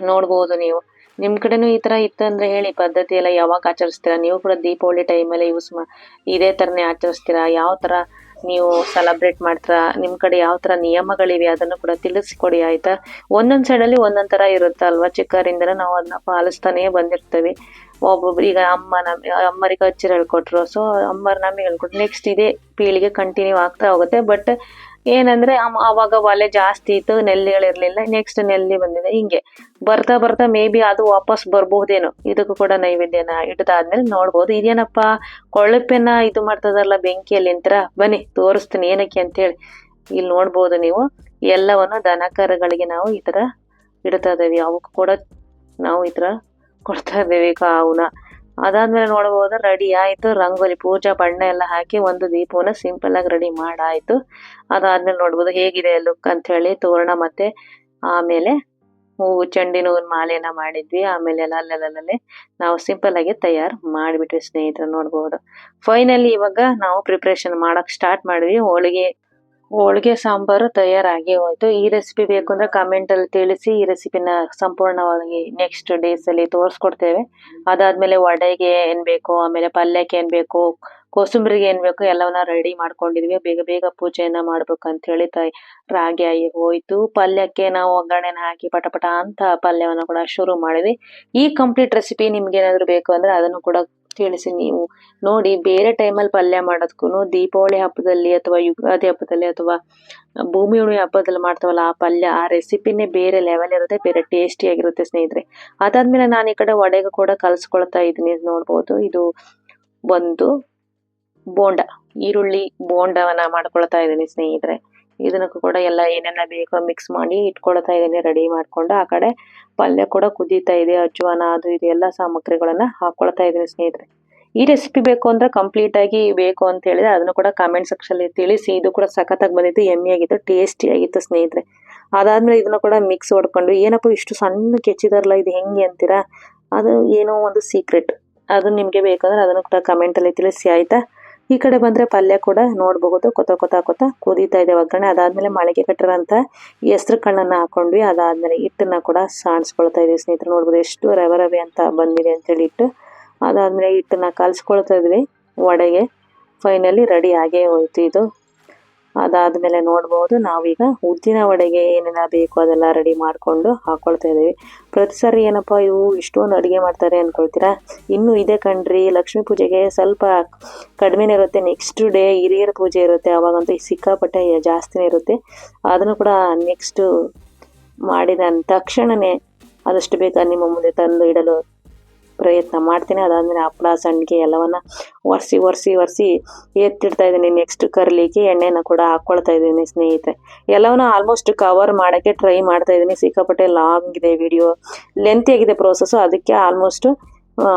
ನೋಡ್ಬೋದು ನೀವು. ನಿಮ್ ಕಡೆನೂ ಈ ತರ ಇತ್ತಂದ್ರೆ ಹೇಳಿ, ಪದ್ಧತಿ ಎಲ್ಲ ಯಾವಾಗ ಆಚರಿಸ್ತೀರಾ? ನೀವು ಕೂಡ ದೀಪಾವಳಿ ಟೈಮಲ್ಲಿ ಯೂಸ್ ಮಾ ಇದೇ ತರನೇ ಆಚರಿಸ್ತೀರಾ? ಯಾವ ತರ ನೀವು ಸೆಲೆಬ್ರೇಟ್ ಮಾಡ್ತೀರಾ? ನಿಮ್ಮ ಕಡೆ ಯಾವ ಥರ ನಿಯಮಗಳಿವೆ? ಅದನ್ನು ಕೂಡ ತಿಳಿಸ್ಕೊಡಿ, ಆಯಿತಾ? ಒಂದೊಂದು ಸೈಡಲ್ಲಿ ಒಂದೊಂದು ಥರ ಇರುತ್ತೆ ಅಲ್ವಾ? ಚಿಕ್ಕರಿಂದಲೇ ನಾವು ಅದನ್ನ ಪಾಲಿಸ್ತಾನೇ ಬಂದಿರ್ತೇವೆ. ಒಬ್ಬೊಬ್ರು ಈಗ ಅಮ್ಮ ನಮ್ಮ ಅಮ್ಮರಿಗೆ ಹಚ್ಚಿರ ಹೇಳ್ಕೊಟ್ರು. ಸೊ ಅಮ್ಮರು ನಮಗೆ ಹೇಳ್ಕೊಟ್ರು ನೆಕ್ಸ್ಟ್ ಇದೇ ಪೀಳಿಗೆ ಕಂಟಿನ್ಯೂ ಆಗ್ತಾ ಹೋಗುತ್ತೆ. ಬಟ್ ಏನಂದ್ರೆ ಅವಾಗ ಒಲೆ ಜಾಸ್ತಿ ಇತ್ತು ನೆಲ್ಲಿಗಳಿರ್ಲಿಲ್ಲ ನೆಕ್ಸ್ಟ್ ನೆಲ್ಲಿ ಬಂದಿದೆ. ಹಿಂಗೆ ಬರ್ತಾ ಬರ್ತಾ ಮೇ ಬಿ ಅದು ವಾಪಸ್ ಬರ್ಬಹುದೇನೋ ಇದಕ್ಕೂ ಕೂಡ ನೈವೇದ್ಯನ ಇಟ್ಟದಾದ್ಮೇಲೆ ನೋಡ್ಬೋದು. ಇದೇನಪ್ಪ ಕೊಳಪೆನ ಇದು ಮಾಡ್ತದಲ್ಲ ಬೆಂಕಿಯಲ್ಲಿ ನಿಂತರ? ಬನ್ನಿ, ತೋರಿಸ್ತೀನಿ ಏನಕ್ಕೆ ಅಂತ ಹೇಳಿ ಇಲ್ಲಿ ನೋಡ್ಬೋದು ನೀವು, ಎಲ್ಲವನ್ನು ದನ ಕರುಗಳಿಗೆ ನಾವು ಈ ತರ ಇಡ್ತಾ ಇದೇವಿ ಅವಕ್ಕೂ ಕೂಡ ನಾವು ಈ ತರ ಕೊಡ್ತಾ ಇದ್ದೇವೆ ಕಾವುನ. ಅದಾದ್ಮೇಲೆ ನೋಡಬಹುದು ರೆಡಿ ಆಯ್ತು. ರಂಗೋಲಿ, ಪೂಜಾ, ಬಣ್ಣ ಎಲ್ಲ ಹಾಕಿ ಒಂದು ದೀಪವನ್ನ ಸಿಂಪಲ್ ಆಗಿ ರೆಡಿ ಮಾಡಾಯ್ತು. ಅದಾದ್ಮೇಲೆ ನೋಡಬಹುದು ಹೇಗಿದೆ ಲುಕ್ ಅಂತ ಹೇಳಿ ತೋರಣ ಮತ್ತೆ ಆಮೇಲೆ ಹೂವು ಚೆಂಡಿನ ಹೂವಿನ ಮಾಲೆನ ಮಾಡಿದ್ವಿ. ಆಮೇಲೆ ಅಲ್ಲಲ್ಲೇ ನಾವು ಸಿಂಪಲ್ ಆಗಿ ತಯಾರು ಮಾಡಿಬಿಟ್ವಿ ಸ್ನೇಹಿತರು ನೋಡಬಹುದು ಫೈನಲಿ ಇವಾಗ ನಾವು ಪ್ರಿಪ್ರೇಷನ್ ಮಾಡಕ್ ಸ್ಟಾರ್ಟ್ ಮಾಡಿದ್ವಿ. ಹೋಳಿಗೆ ಹೋಳಿಗೆ, ಸಾಂಬಾರು ತಯಾರಾಗಿ ಹೋಯ್ತು. ಈ ರೆಸಿಪಿ ಬೇಕು ಅಂದ್ರೆ ಕಾಮೆಂಟ್ ಅಲ್ಲಿ ತಿಳಿಸಿ ಈ ರೆಸಿಪಿನ ಸಂಪೂರ್ಣವಾಗಿ ನೆಕ್ಸ್ಟ್ ಡೇಸ್ ಅಲ್ಲಿ ತೋರಿಸ್ಕೊಡ್ತೇವೆ. ಅದಾದ್ಮೇಲೆ ವಡೆಗೆ ಏನ್ ಬೇಕು, ಆಮೇಲೆ ಪಲ್ಯಕ್ಕೆ ಏನ್ ಬೇಕು, ಕೋಸಂಬರಿಗೆ ಏನ್ ಬೇಕು ಎಲ್ಲವನ್ನ ರೆಡಿ ಮಾಡ್ಕೊಂಡಿದ್ವಿ. ಬೇಗ ಬೇಗ ಪೂಜೆಯನ್ನ ಮಾಡ್ಬೇಕು ಅಂತ ಹೇಳಿ ತಾಯಿ ರಾಗಿ ಆಗಿ ಹೋಯ್ತು. ಪಲ್ಯಕ್ಕೆ ನಾವು ಒಗ್ಗರಣೆನ ಹಾಕಿ ಪಟ ಪಟ ಅಂತ ಪಲ್ಯವನ್ನು ಕೂಡ ಶುರು ಮಾಡಿದ್ವಿ. ಈ ಕಂಪ್ಲೀಟ್ ರೆಸಿಪಿ ನಿಮ್ಗೆ ಏನಾದ್ರು ಬೇಕು ಅಂದ್ರೆ ಅದನ್ನು ಕೂಡ ತಿಳಿಸಿ ನೀವು. ನೋಡಿ, ಬೇರೆ ಟೈಮಲ್ಲಿ ಪಲ್ಯ ಮಾಡೋದಕ್ಕೂ ದೀಪಾವಳಿ ಹಬ್ಬದಲ್ಲಿ ಅಥವಾ ಯುಗಾದಿ ಹಬ್ಬದಲ್ಲಿ ಅಥವಾ ಭೂಮಿ ಹುಣ್ಣಿಮೆ ಹಬ್ಬದಲ್ಲಿ ಮಾಡ್ತಾವಲ್ಲ ಆ ಪಲ್ಯ, ಆ ರೆಸಿಪಿನೇ ಬೇರೆ ಲೆವೆಲ್ ಇರುತ್ತೆ, ಬೇರೆ ಟೇಸ್ಟಿ ಆಗಿರುತ್ತೆ ಸ್ನೇಹಿತರೆ. ಅದಾದ್ಮೇಲೆ ನಾನು ಈ ಕಡೆ ವಡೆಗೆ ಕೂಡ ಕಲ್ಸ್ಕೊಳ್ತಾ ಇದ್ದೀನಿ ನೋಡ್ಬೋದು. ಇದು ಒಂದು ಬೋಂಡ, ಈರುಳ್ಳಿ ಬೋಂಡವನ್ನ ಮಾಡ್ಕೊಳ್ತಾ ಇದ್ದೀನಿ ಸ್ನೇಹಿತರೆ. ಇದನ್ನಕ್ಕೂ ಕೂಡ ಎಲ್ಲ ಏನೆಲ್ಲ ಬೇಕೋ ಮಿಕ್ಸ್ ಮಾಡಿ ಇಟ್ಕೊಳ್ತಾ ಇದ್ದೀನಿ ರೆಡಿ ಮಾಡ್ಕೊಂಡು. ಆ ಕಡೆ ಪಲ್ಯ ಕೂಡ ಕುದೀತಾ ಇದೆ, ಅಜ್ವಾನ ಅದು ಇದು ಎಲ್ಲ ಸಾಮಗ್ರಿಗಳನ್ನ ಹಾಕೊಳ್ತಾ ಇದ್ದೀನಿ ಸ್ನೇಹಿತರೆ. ಈ ರೆಸಿಪಿ ಬೇಕು ಅಂದ್ರೆ ಕಂಪ್ಲೀಟ್ ಆಗಿ ಬೇಕು ಅಂತ ಹೇಳಿದರೆ ಅದನ್ನು ಕೂಡ ಕಾಮೆಂಟ್ ಸೆಕ್ಷನ್ ಅಲ್ಲಿ ತಿಳಿಸಿ. ಇದು ಕೂಡ ಸಖತ್ತಾಗಿ ಬಂದಿತ್ತು ಎಮ್ಮಿ ಆಗಿತ್ತು ಟೇಸ್ಟಿ ಆಗಿತ್ತು ಸ್ನೇಹಿತರೆ. ಅದಾದ್ಮೇಲೆ ಇದನ್ನು ಕೂಡ ಮಿಕ್ಸ್ ಹೊಡ್ಕೊಂಡು ಏನಪ್ಪ ಇಷ್ಟು ಸಣ್ಣ ಕೆಚ್ಚಿದಾರಲ್ಲ ಇದು ಹೆಂಗೆ ಅಂತೀರಾ? ಅದು ಏನೋ ಒಂದು ಸೀಕ್ರೆಟ್ ಅದು ನಿಮಗೆ ಬೇಕಂದ್ರೆ ಅದನ್ನು ಕೂಡ ಕಮೆಂಟಲ್ಲಿ ತಿಳಿಸಿ, ಆಯ್ತಾ? ಈ ಕಡೆ ಬಂದ್ರೆ ಪಲ್ಯ ಕೂಡ ನೋಡಬಹುದು. ಕೊತ ಕೊತ ಕೊತ ಕುದೀತಾ ಇದೆ ಒಗ್ಗರಣೆ. ಅದಾದ್ಮೇಲೆ ಮಳೆಗೆ ಕಟ್ಟಿರೋಂಥ ಹೆಸ್ರು ಕಣ್ಣನ್ನ ಹಾಕೊಂಡ್ವಿ. ಅದಾದ್ಮೇಲೆ ಹಿಟ್ಟನ್ನ ಕೂಡ ಸಾಣಿಸ್ಕೊಳ್ತಾ ಇದ್ವಿ ಸ್ನೇಹಿತರು. ನೋಡ್ಬೋದು ಎಷ್ಟು ರವೆ ರವೆ ಅಂತ ಬಂದಿದೆ ಅಂತೇಳಿ ಇಟ್ಟು ಅದಾದ್ಮೇಲೆ ಹಿಟ್ಟನ್ನ ಕಲ್ಸ್ಕೊಳ್ತಾ ಇದ್ವಿ ವಡೆಗೆ ಫೈನಲಿ ರೆಡಿ ಆಗೇ ಹೋಯ್ತು ಇದು. ಅದಾದ್ಮೇಲೆ ನೋಡ್ಬೋದು, ನಾವೀಗ ಉದ್ದಿನ ವಡೆಗೆ ಏನೆಲ್ಲ ಬೇಕು ಅದೆಲ್ಲ ರೆಡಿ ಮಾಡ್ಕೊಂಡು ಹಾಕೊಳ್ತಾ ಇದ್ದೀವಿ. ಪ್ರತಿ ಸಾರಿ ಏನಪ್ಪ ಇವು ಇಷ್ಟೊಂದು ಅಡುಗೆ ಮಾಡ್ತಾರೆ ಅಂದ್ಕೊಳ್ತೀರಾ ಇನ್ನೂ ಇದೆ ಕಣ್ರಿ, ಲಕ್ಷ್ಮೀ ಪೂಜೆಗೆ ಸ್ವಲ್ಪ ಕಡಿಮೆನೇ ಇರುತ್ತೆ. ನೆಕ್ಸ್ಟ್ ಡೇ ಹಿರಿಯರ ಪೂಜೆ ಇರುತ್ತೆ. ಅವಾಗಂತೂ ಸಿಕ್ಕಾಪಟ್ಟೆ ಜಾಸ್ತಿನೇ ಇರುತ್ತೆ. ಅದನ್ನು ಕೂಡ ನೆಕ್ಸ್ಟು ಮಾಡಿದ ತಕ್ಷಣವೇ ಆದಷ್ಟು ಬೇಗ ನಿಮ್ಮ ಮುಂದೆ ತಂದು ಇಡಲು ಪ್ರಯತ್ನ ಮಾಡ್ತೀನಿ. ಅದಾದ್ಮೇಲೆ ಹಪ್ಪಳ, ಸಂಡಿಗೆ ಎಲ್ಲವನ್ನ ಒರೆಸಿ ಒರೆಸಿ ಒರೆಸಿ ಎತ್ತಿಡ್ತಾ ಇದ್ದೀನಿ. ನೆಕ್ಸ್ಟ್ ಕರ್ಲಿಕ್ಕೆ ಎಣ್ಣೆನ ಕೂಡ ಹಾಕ್ಕೊಳ್ತಾ ಇದ್ದೀನಿ ಸ್ನೇಹಿತರೆ. ಎಲ್ಲವನ್ನ ಆಲ್ಮೋಸ್ಟ್ ಕವರ್ ಮಾಡೋಕ್ಕೆ ಟ್ರೈ ಮಾಡ್ತಾ ಇದ್ದೀನಿ. ಸಿಕ್ಕಾಪಟ್ಟೆ ಲಾಂಗ್ ಇದೆ ವಿಡಿಯೋ ಲೆಂತಿ ಆಗಿದೆ ಪ್ರೋಸೆಸ್ಸು ಅದಕ್ಕೆ ಆಲ್ಮೋಸ್ಟ್